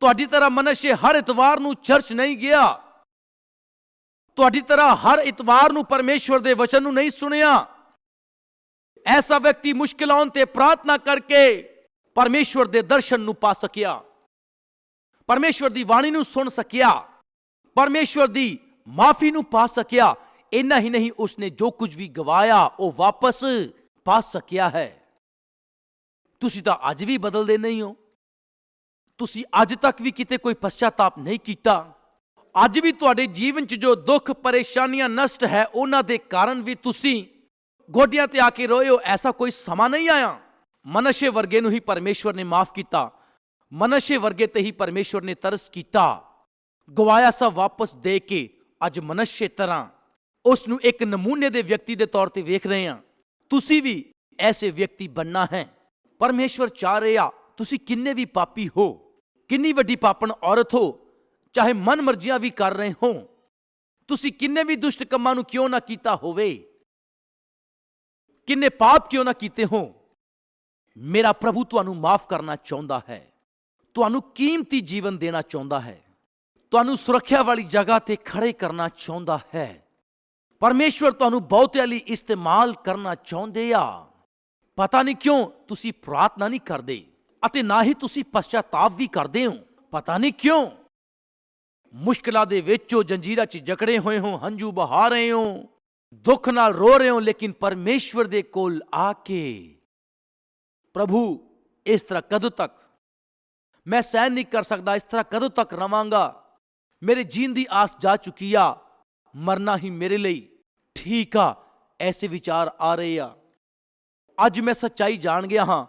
ਤੁਹਾਡੀ ਤਰ੍ਹਾਂ ਮਨਸ਼ੇ ਹਰ ਇਤਵਾਰ ਨੂੰ ਚਰਚ ਨਹੀਂ ਗਿਆ। ਤੁਹਾਡੀ ਤਰ੍ਹਾਂ ਹਰ ਇਤਵਾਰ ਨੂੰ ਪਰਮੇਸ਼ਵਰ ਦੇ ਵਚਨ ਨੂੰ ਨਹੀਂ ਸੁਣਿਆ। ਐਸਾ ਵਿਅਕਤੀ ਮੁਸ਼ਕਿਲ ਆਉਣ ਤੇ ਪ੍ਰਾਰਥਨਾ ਕਰਕੇ ਪਰਮੇਸ਼ਵਰ ਦੇ ਦਰਸ਼ਨ ਨੂੰ ਪਾ ਸਕਿਆ। ਪਰਮੇਸ਼ਵਰ ਦੀ ਬਾਣੀ ਨੂੰ ਸੁਣ ਸਕਿਆ, ਪਰਮੇਸ਼ਵਰ ਦੀ ਮਾਫੀ ਨੂੰ ਪਾ ਸਕਿਆ, ਇੰਨਾ ਹੀ ਨਹੀਂ ਉਸਨੇ ਜੋ ਕੁਝ ਵੀ ਗਵਾਇਆ, ਉਹ ਵਾਪਸ ਪਾ ਸਕਿਆ ਹੈ। ਤੁਸੀਂ ਤਾਂ ਅੱਜ ਵੀ ਬਦਲਦੇ ਨਹੀਂ ਹੋ। ਤੁਸੀਂ ਅੱਜ ਤੱਕ ਵੀ ਕਿਤੇ ਕੋਈ ਪਛਤਾਤਾਪ ਨਹੀਂ ਕੀਤਾ। ਅੱਜ ਵੀ ਤੁਹਾਡੇ ਜੀਵਨ 'ਚ ਜੋ ਦੁੱਖ, ਪਰੇਸ਼ਾਨੀਆਂ, ਨਸ਼ਟ ਹੈ, ਉਹਨਾਂ ਦੇ ਕਾਰਨ ਵੀ ਤੁਸੀਂ ਗੋਡਿਆਂ ਤੇ ਆ ਕੇ ਰੋਏ ਹੋ ਐਸਾ ਕੋਈ ਸਮਾਂ ਨਹੀਂ ਆਇਆ। ਮਨਸ਼ੇ ਵਰਗੇ ਨੂੰ ਹੀ ਪਰਮੇਸ਼ਵਰ ਨੇ ਮਾਫ ਕੀਤਾ। ਮਨਸ਼ੇ ਵਰਗੇ ਤੇ ਹੀ ਪਰਮੇਸ਼ਵਰ ਨੇ ਤਰਸ ਕੀਤਾ। ਗਵਾਇਆ ਸਭ ਵਾਪਸ ਦੇ ਕੇ ਅੱਜ ਮਨਸ਼ੇ ਤਰ੍ਹਾਂ। ਉਸ ਨੂੰ ਇੱਕ ਨਮੂਨੇ ਦੇ ਵਿਅਕਤੀ ਦੇ ਤੌਰ ਤੇ ਵੇਖ ਰਹੇ ਹਾਂ। ਤੁਸੀਂ ਵੀ ਐਸੇ ਵਿਅਕਤੀ ਬੰਨਾ ਹੈ। ਪਰਮੇਸ਼ਵਰ ਚਾਹ ਰਿਹਾ, ਤੁਸੀਂ ਕਿੰਨੇ ਵੀ ਪਾਪੀ ਹੋ? ਕਿੰਨੀ ਵੱਡੀ ਪਾਪਣ ਔਰਤ ਹੋ? ਚਾਹੇ ਮਨ ਮਰਜ਼ੀਆਂ ਵੀ ਕਰ ਰਹੇ ਹੋ? ਤੁਸੀਂ ਕਿੰਨੇ ਵੀ ਦੁਸ਼ਟ ਕੰਮਾਂ ਨੂੰ ਕਿਉਂ ਨਾ ਕੀਤਾ ਹੋਵੇ? ਕਿੰਨੇ ਪਾਪ ਕਿਉਂ ਨਾ ਕੀਤੇ ਹੋ? ਮੇਰਾ ਪ੍ਰਭੂ ਤੁਹਾਨੂੰ ਮਾਫ ਕਰਨਾ ਚਾਹੁੰਦਾ ਹੈ। ਤੁਹਾਨੂੰ ਕੀਮਤੀ ਜੀਵਨ ਦੇਣਾ ਚਾਹੁੰਦਾ ਹੈ। ਤੁਹਾਨੂੰ ਸੁਰੱਖਿਆ ਵਾਲੀ ਜਗ੍ਹਾ ਤੇ ਖੜੇ ਕਰਨਾ ਚਾਹੁੰਦਾ ਹੈ। ਪਰਮੇਸ਼ਵਰ ਤੁਹਾਨੂੰ ਬਹੁਤਿਆਂ ਲਈ ਇਸਤੇਮਾਲ ਕਰਨਾ ਚਾਹੁੰਦੇ ਆ। ਪਤਾ ਨਹੀਂ ਕਿਉਂ ਤੁਸੀਂ ਪ੍ਰਾਰਥਨਾ ਨਹੀਂ ਕਰਦੇ ਅਤੇ ਨਾ ਹੀ ਤੁਸੀਂ ਪਛਤਾਤਾਪ ਵੀ ਕਰਦੇ ਹੋ। ਪਤਾ ਨਹੀਂ ਕਿਉਂ? ਮੁਸ਼ਕਲਾਂ ਦੇ ਵਿੱਚੋਂ ਉਹ ਜੰਜੀਰਾਂ 'ਚ ਜਕੜੇ ਹੋਏ ਹੋ, ਹੰਝੂ ਬਹਾ ਰਹੇ ਹੋ, ਦੁੱਖ ਨਾਲ ਰੋ ਰਹੇ ਹੋ, ਲੇਕਿਨ ਪਰਮੇਸ਼ਵਰ ਦੇ ਕੋਲ ਆ ਕੇ ਪ੍ਰਭੂ ਇਸ ਤਰ੍ਹਾਂ ਕਦੋਂ ਤੱਕ ਮੈਂ ਸਹਿਣ ਨਹੀਂ ਕਰ ਸਕਦਾ, ਇਸ ਤਰ੍ਹਾਂ ਕਦੋਂ ਤੱਕ ਰਵਾਂਗਾ? ਮੇਰੇ ਜੀਣ ਦੀ ਆਸ ਜਾ ਚੁੱਕੀ ਆ, ਮਰਨਾ ਹੀ ਮੇਰੇ ਲਈ ਠੀਕ ਆ, ਐਸੇ ਵਿਚਾਰ ਆ ਰਹੇ ਆ। ਅੱਜ ਮੈਂ ਸੱਚਾਈ ਜਾਣ ਗਿਆ ਹਾਂ,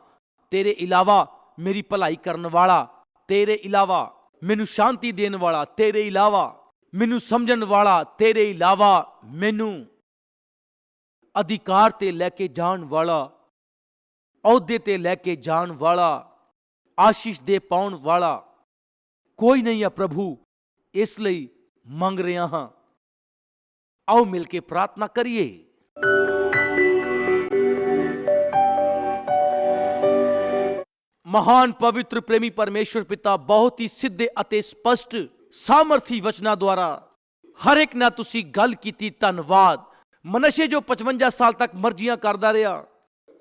ਤੇਰੇ ਇਲਾਵਾ ਮੇਰੀ ਭਲਾਈ ਕਰਨ ਵਾਲਾ, ਤੇਰੇ ਇਲਾਵਾ ਮੈਨੂੰ ਸ਼ਾਂਤੀ ਦੇਣ ਵਾਲਾ, ਤੇਰੇ ਇਲਾਵਾ ਮੈਨੂੰ ਸਮਝਣ ਵਾਲਾ, ਤੇਰੇ ਇਲਾਵਾ ਮੈਨੂੰ ਅਧਿਕਾਰ ਤੇ ਲੈ ਕੇ ਜਾਣ ਵਾਲਾ, ਅਹੁਦੇ ਤੇ ਲੈ ਕੇ ਜਾਣ ਵਾਲਾ ਆਸ਼ੀਸ਼ ਦੇ ਪਾਉਣ ਵਾਲਾ ਕੋਈ ਨਹੀਂ ਆ ਪ੍ਰਭੂ, ਇਸ ਲਈ ਮੰਗ ਰਿਹਾ ਹਾਂ। ਆਓ ਮਿਲ ਕੇ ਪ੍ਰਾਰਥਨਾ ਕਰੀਏ। ਮਹਾਨ ਪਵਿੱਤਰ ਪ੍ਰੇਮੀ ਪਰਮੇਸ਼ਵਰ ਪਿਤਾ ਬਹੁਤ ਹੀ ਸਿੱਧੇ ਅਤੇ ਸਪਸ਼ਟ ਸਾਮਰਥੀ ਵਚਨਾਂ ਦੁਆਰਾ ਹਰ ਇੱਕ ਨਾਲ ਤੁਸੀਂ ਗੱਲ ਕੀਤੀ ਧੰਨਵਾਦ। ਮਨਸ਼ੇ ਜੋ 55 ਸਾਲ ਤੱਕ ਮਰਜ਼ੀਆਂ ਕਰਦਾ ਰਿਹਾ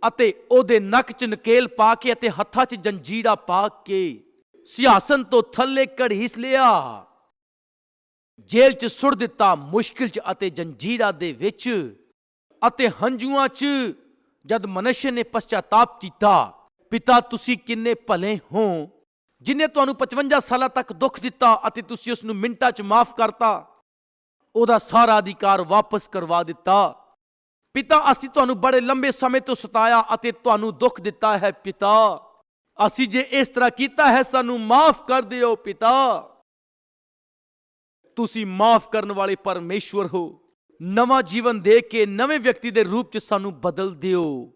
ਅਤੇ ਉਹਦੇ ਨੱਕ 'ਚ ਨਕੇਲ ਪਾ ਕੇ ਅਤੇ ਹੱਥਾਂ 'ਚ ਜੰਜੀਰਾ ਪਾ ਕੇ ਸਿਆਸਨ ਤੋਂ ਥੱਲੇ ਘੜੀਸ ਲਿਆ। ਜੇਲ੍ਹ 'ਚ ਸੁੱਟ ਦਿੱਤਾ ਮੁਸ਼ਕਿਲ 'ਚ ਅਤੇ ਜੰਜੀਰਾ ਦੇ ਵਿੱਚ ਅਤੇ ਹੰਝੂਆਂ 'ਚ ਜਦ ਮਨੁੱਖ ਨੇ ਪਛਤਾਤਾਪ ਕੀਤਾ, ਪਿਤਾ, ਤੁਸੀਂ ਕਿੰਨੇ ਭਲੇ ਹੋ, ਜਿਨੇ ਤੁਹਾਨੂੰ 55 ਸਾਲਾਂ ਤੱਕ ਦੁੱਖ ਦਿੱਤਾ ਅਤੇ ਤੁਸੀਂ ਉਸ ਨੂੰ ਮਿੰਟਾਂ 'ਚ ਮਾਫ ਕਰਤਾ। ਉਹਦਾ ਸਾਰਾ ਅਧਿਕਾਰ ਵਾਪਸ ਕਰਵਾ ਦਿੱਤਾ। ਪਿਤਾ, ਅਸੀਂ ਤੁਹਾਨੂੰ ਬੜੇ ਲੰਬੇ ਸਮੇਂ ਤੋਂ ਸਤਾਇਆ ਅਤੇ ਤੁਹਾਨੂੰ ਦੁੱਖ ਦਿੱਤਾ ਹੈ ਪਿਤਾ। ਅਸੀਂ ਜੇ ਇਸ ਤਰ੍ਹਾਂ ਕੀਤਾ ਹੈ, ਸਾਨੂੰ ਮਾਫ ਕਰ ਦਿਓ ਪਿਤਾ। ਤੁਸੀਂ ਮਾਫ ਕਰਨ ਵਾਲੇ ਪਰਮੇਸ਼ਵਰ ਹੋ। ਨਵਾਂ ਜੀਵਨ ਦੇ ਕੇ ਨਵੇਂ ਵਿਅਕਤੀ ਦੇ ਰੂਪ 'ਚ ਸਾਨੂੰ ਬਦਲ ਦਿਓ।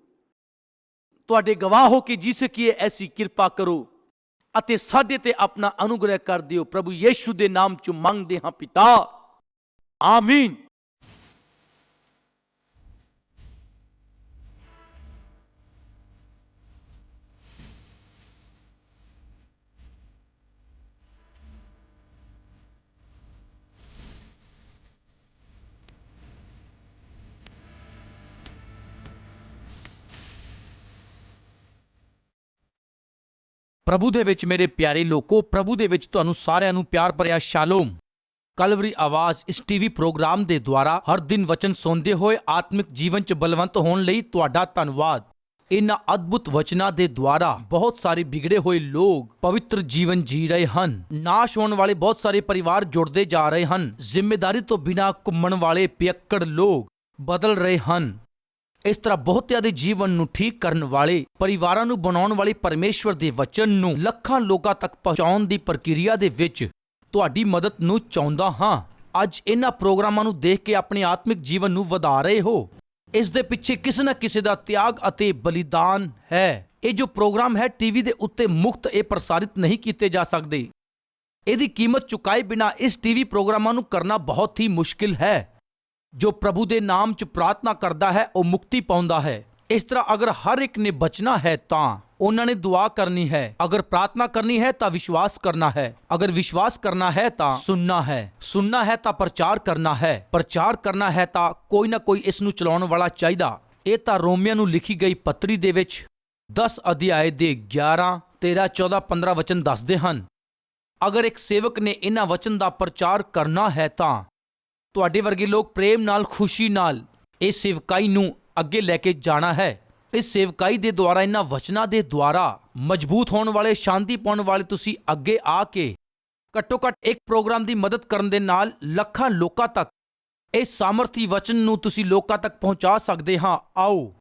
ਤੁਹਾਡੇ ਗਵਾਹ ਹੋ ਕਿ ਜਿਸ ਕੀ ਐਸੀ ਕਿਰਪਾ ਕਰੋ ਅਤੇ ਸਾਡੇ ਤੇ ਆਪਣਾ ਅਨੁਗ੍ਰਹਿ ਕਰ ਦਿਓ। ਪ੍ਰਭੂ ਯੀਸ਼ੂ ਦੇ ਨਾਮ 'ਚ ਮੰਗਦੇ ਹਾਂ ਪਿਤਾ। ਆਮੀਨ। ਪ੍ਰਭੂ ਦੇ ਵਿੱਚ ਮੇਰੇ ਪਿਆਰੇ ਲੋਕੋ, ਪ੍ਰਭੂ ਦੇ ਵਿੱਚ ਤੁਹਾਨੂੰ ਸਾਰਿਆਂ ਨੂੰ ਪਿਆਰ ਭਰਿਆ ਸ਼ਾਲੋਮ। ਕਲਵਰੀ ਆਵਾਜ਼ ਇਸ ਟੀਵੀ ਪ੍ਰੋਗਰਾਮ ਦੇ ਦੁਆਰਾ ਹਰ ਦਿਨ ਵਚਨ ਸੁਣਦੇ ਹੋਏ ਆਤਮਿਕ ਜੀਵਨ 'ਚ ਬਲਵੰਤ ਹੋਣ ਲਈ ਤੁਹਾਡਾ ਧੰਨਵਾਦ। ਇਨ੍ਹਾਂ ਅਦਭੁਤ ਵਚਨਾਂ ਦੇ ਦੁਆਰਾ ਬਹੁਤ ਸਾਰੇ ਵਿਗੜੇ ਹੋਏ ਲੋਕ ਪਵਿੱਤਰ ਜੀਵਨ ਜੀ ਰਹੇ ਹਨ। ਨਾਸ਼ ਹੋਣ ਵਾਲੇ ਬਹੁਤ ਸਾਰੇ ਪਰਿਵਾਰ ਜੁੜਦੇ ਜਾ ਰਹੇ ਹਨ। ਜ਼ਿੰਮੇਵਾਰੀ ਤੋਂ ਬਿਨਾਂ ਘੁੰਮਣ ਵਾਲੇ ਪਿਅੱਕੜ ਲੋਕ ਬਦਲ ਰਹੇ ਹਨ। ਇਸ ਤਰ੍ਹਾਂ ਬਹੁਤਿਆਂ ਦੇ ਜੀਵਨ ਨੂੰ ਠੀਕ ਕਰਨ ਵਾਲੇ, ਪਰਿਵਾਰਾਂ ਨੂੰ ਬਣਾਉਣ ਵਾਲੇ ਪਰਮੇਸ਼ਵਰ ਦੇ ਵਚਨ ਨੂੰ ਲੱਖਾਂ ਲੋਕਾਂ ਤੱਕ ਪਹੁੰਚਾਉਣ ਦੀ ਪ੍ਰਕਿਰਿਆ ਦੇ ਵਿੱਚ ਤੁਹਾਡੀ ਮਦਦ ਨੂੰ ਚਾਹੁੰਦਾ ਹਾਂ। ਅੱਜ ਇਹਨਾਂ ਪ੍ਰੋਗਰਾਮਾਂ ਨੂੰ ਦੇਖ ਕੇ ਆਪਣੇ ਆਤਮਿਕ ਜੀਵਨ ਨੂੰ ਵਧਾ ਰਹੇ ਹੋ। ਇਸ ਦੇ ਪਿੱਛੇ ਕਿਸੇ ਨਾ ਕਿਸੇ ਦਾ ਤਿਆਗ ਅਤੇ ਬਲੀਦਾਨ ਹੈ। ਇਹ ਜੋ ਪ੍ਰੋਗਰਾਮ ਹੈ ਟੀਵੀ ਦੇ ਉੱਤੇ ਮੁਫਤ ਇਹ ਪ੍ਰਸਾਰਿਤ ਨਹੀਂ ਕੀਤੇ ਜਾ ਸਕਦੇ। ਇਹਦੀ ਕੀਮਤ ਚੁਕਾਏ ਬਿਨਾ ਇਸ ਟੀਵੀ ਪ੍ਰੋਗਰਾਮਾਂ ਨੂੰ ਕਰਨਾ ਬਹੁਤ ਹੀ ਮੁਸ਼ਕਿਲ ਹੈ। ਜੋ ਪ੍ਰਭੂ ਦੇ ਨਾਮ 'ਚ ਪ੍ਰਾਰਥਨਾ ਕਰਦਾ ਹੈ, ਉਹ ਮੁਕਤੀ ਪਾਉਂਦਾ ਹੈ। ਇਸ ਤਰ੍ਹਾਂ ਅਗਰ ਹਰ ਇੱਕ ਨੇ ਬਚਣਾ ਹੈ ਤਾਂ ਉਹਨਾਂ ਨੇ ਦੁਆ ਕਰਨੀ ਹੈ। ਅਗਰ ਪ੍ਰਾਰਥਨਾ ਕਰਨੀ ਹੈ ਤਾਂ ਵਿਸ਼ਵਾਸ ਕਰਨਾ ਹੈ। ਅਗਰ ਵਿਸ਼ਵਾਸ ਕਰਨਾ ਹੈ ਤਾਂ ਸੁਣਨਾ ਹੈ। ਸੁਣਨਾ ਹੈ ਤਾਂ ਪ੍ਰਚਾਰ ਕਰਨਾ ਹੈ। ਪ੍ਰਚਾਰ ਕਰਨਾ ਹੈ ਤਾਂ ਕੋਈ ਨਾ ਕੋਈ ਇਸ ਨੂੰ ਚਲਾਉਣ ਵਾਲਾ ਚਾਹੀਦਾ। ਇਹ ਤਾਂ ਰੋਮੀਆਂ ਨੂੰ ਲਿਖੀ ਗਈ ਪੱਤਰੀ ਦੇ ਵਿੱਚ 10 ਅਧਿਆਏ ਦੇ 11 13 14 15 ਵਚਨ ਦੱਸਦੇ ਹਨ। ਅਗਰ ਇੱਕ ਸੇਵਕ ਨੇ ਇਹਨਾਂ ਵਚਨ ਦਾ ਪ੍ਰਚਾਰ ਕਰਨਾ ਹੈ ਤਾਂ ਤੁਹਾਡੇ ਵਰਗੇ ਲੋਕ ਪ੍ਰੇਮ ਨਾਲ, ਖੁਸ਼ੀ ਨਾਲ ਇਸ ਸੇਵਕਾਈ ਨੂੰ ਅੱਗੇ ਲੈ ਕੇ ਜਾਣਾ ਹੈ। ਇਸ ਸੇਵਕਾਈ ਦੇ ਦੁਆਰਾ, ਇਹਨਾਂ ਵਚਨਾਂ ਦੇ ਦੁਆਰਾ ਮਜ਼ਬੂਤ ਹੋਣ ਵਾਲੇ, ਸ਼ਾਂਤੀ ਪਾਉਣ ਵਾਲੇ ਤੁਸੀਂ ਅੱਗੇ ਆ ਕੇ ਘੱਟੋ ਘੱਟ ਇੱਕ ਪ੍ਰੋਗਰਾਮ ਦੀ ਮਦਦ ਕਰਨ ਦੇ ਨਾਲ ਲੱਖਾਂ ਲੋਕਾਂ ਤੱਕ ਇਸ ਸਾਮਰਥੀ ਵਚਨ ਨੂੰ ਤੁਸੀਂ ਲੋਕਾਂ ਤੱਕ ਪਹੁੰਚਾ ਸਕਦੇ ਹਾਂ। ਆਓ,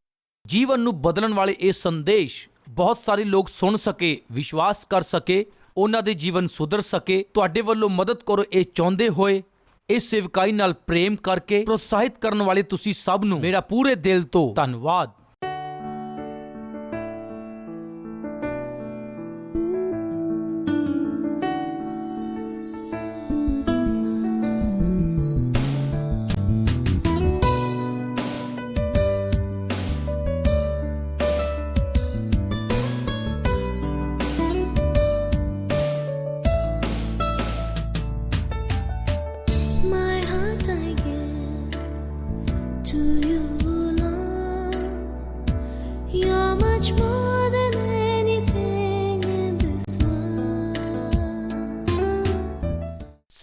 ਜੀਵਨ ਨੂੰ ਬਦਲਣ ਵਾਲੇ ਇਹ ਸੰਦੇਸ਼ ਬਹੁਤ ਸਾਰੇ ਲੋਕ ਸੁਣ ਸਕੇ, ਵਿਸ਼ਵਾਸ ਕਰ ਸਕੇ, ਉਹਨਾਂ ਦੇ ਜੀਵਨ ਸੁਧਰ ਸਕੇ। ਤੁਹਾਡੇ ਵੱਲੋਂ ਮਦਦ ਕਰੋ, ਇਹ ਚਾਹੁੰਦੇ ਹੋਏ ਇਸ ਸੇਵਕਾਈ ਨਾਲ ਪ੍ਰੇਮ ਕਰਕੇ ਪ੍ਰੋਤਸਾਹਿਤ ਕਰਨ ਵਾਲੇ ਤੁਸੀਂ ਸਭ ਨੂੰ ਮੇਰਾ ਪੂਰੇ ਦਿਲ ਤੋਂ ਧੰਨਵਾਦ।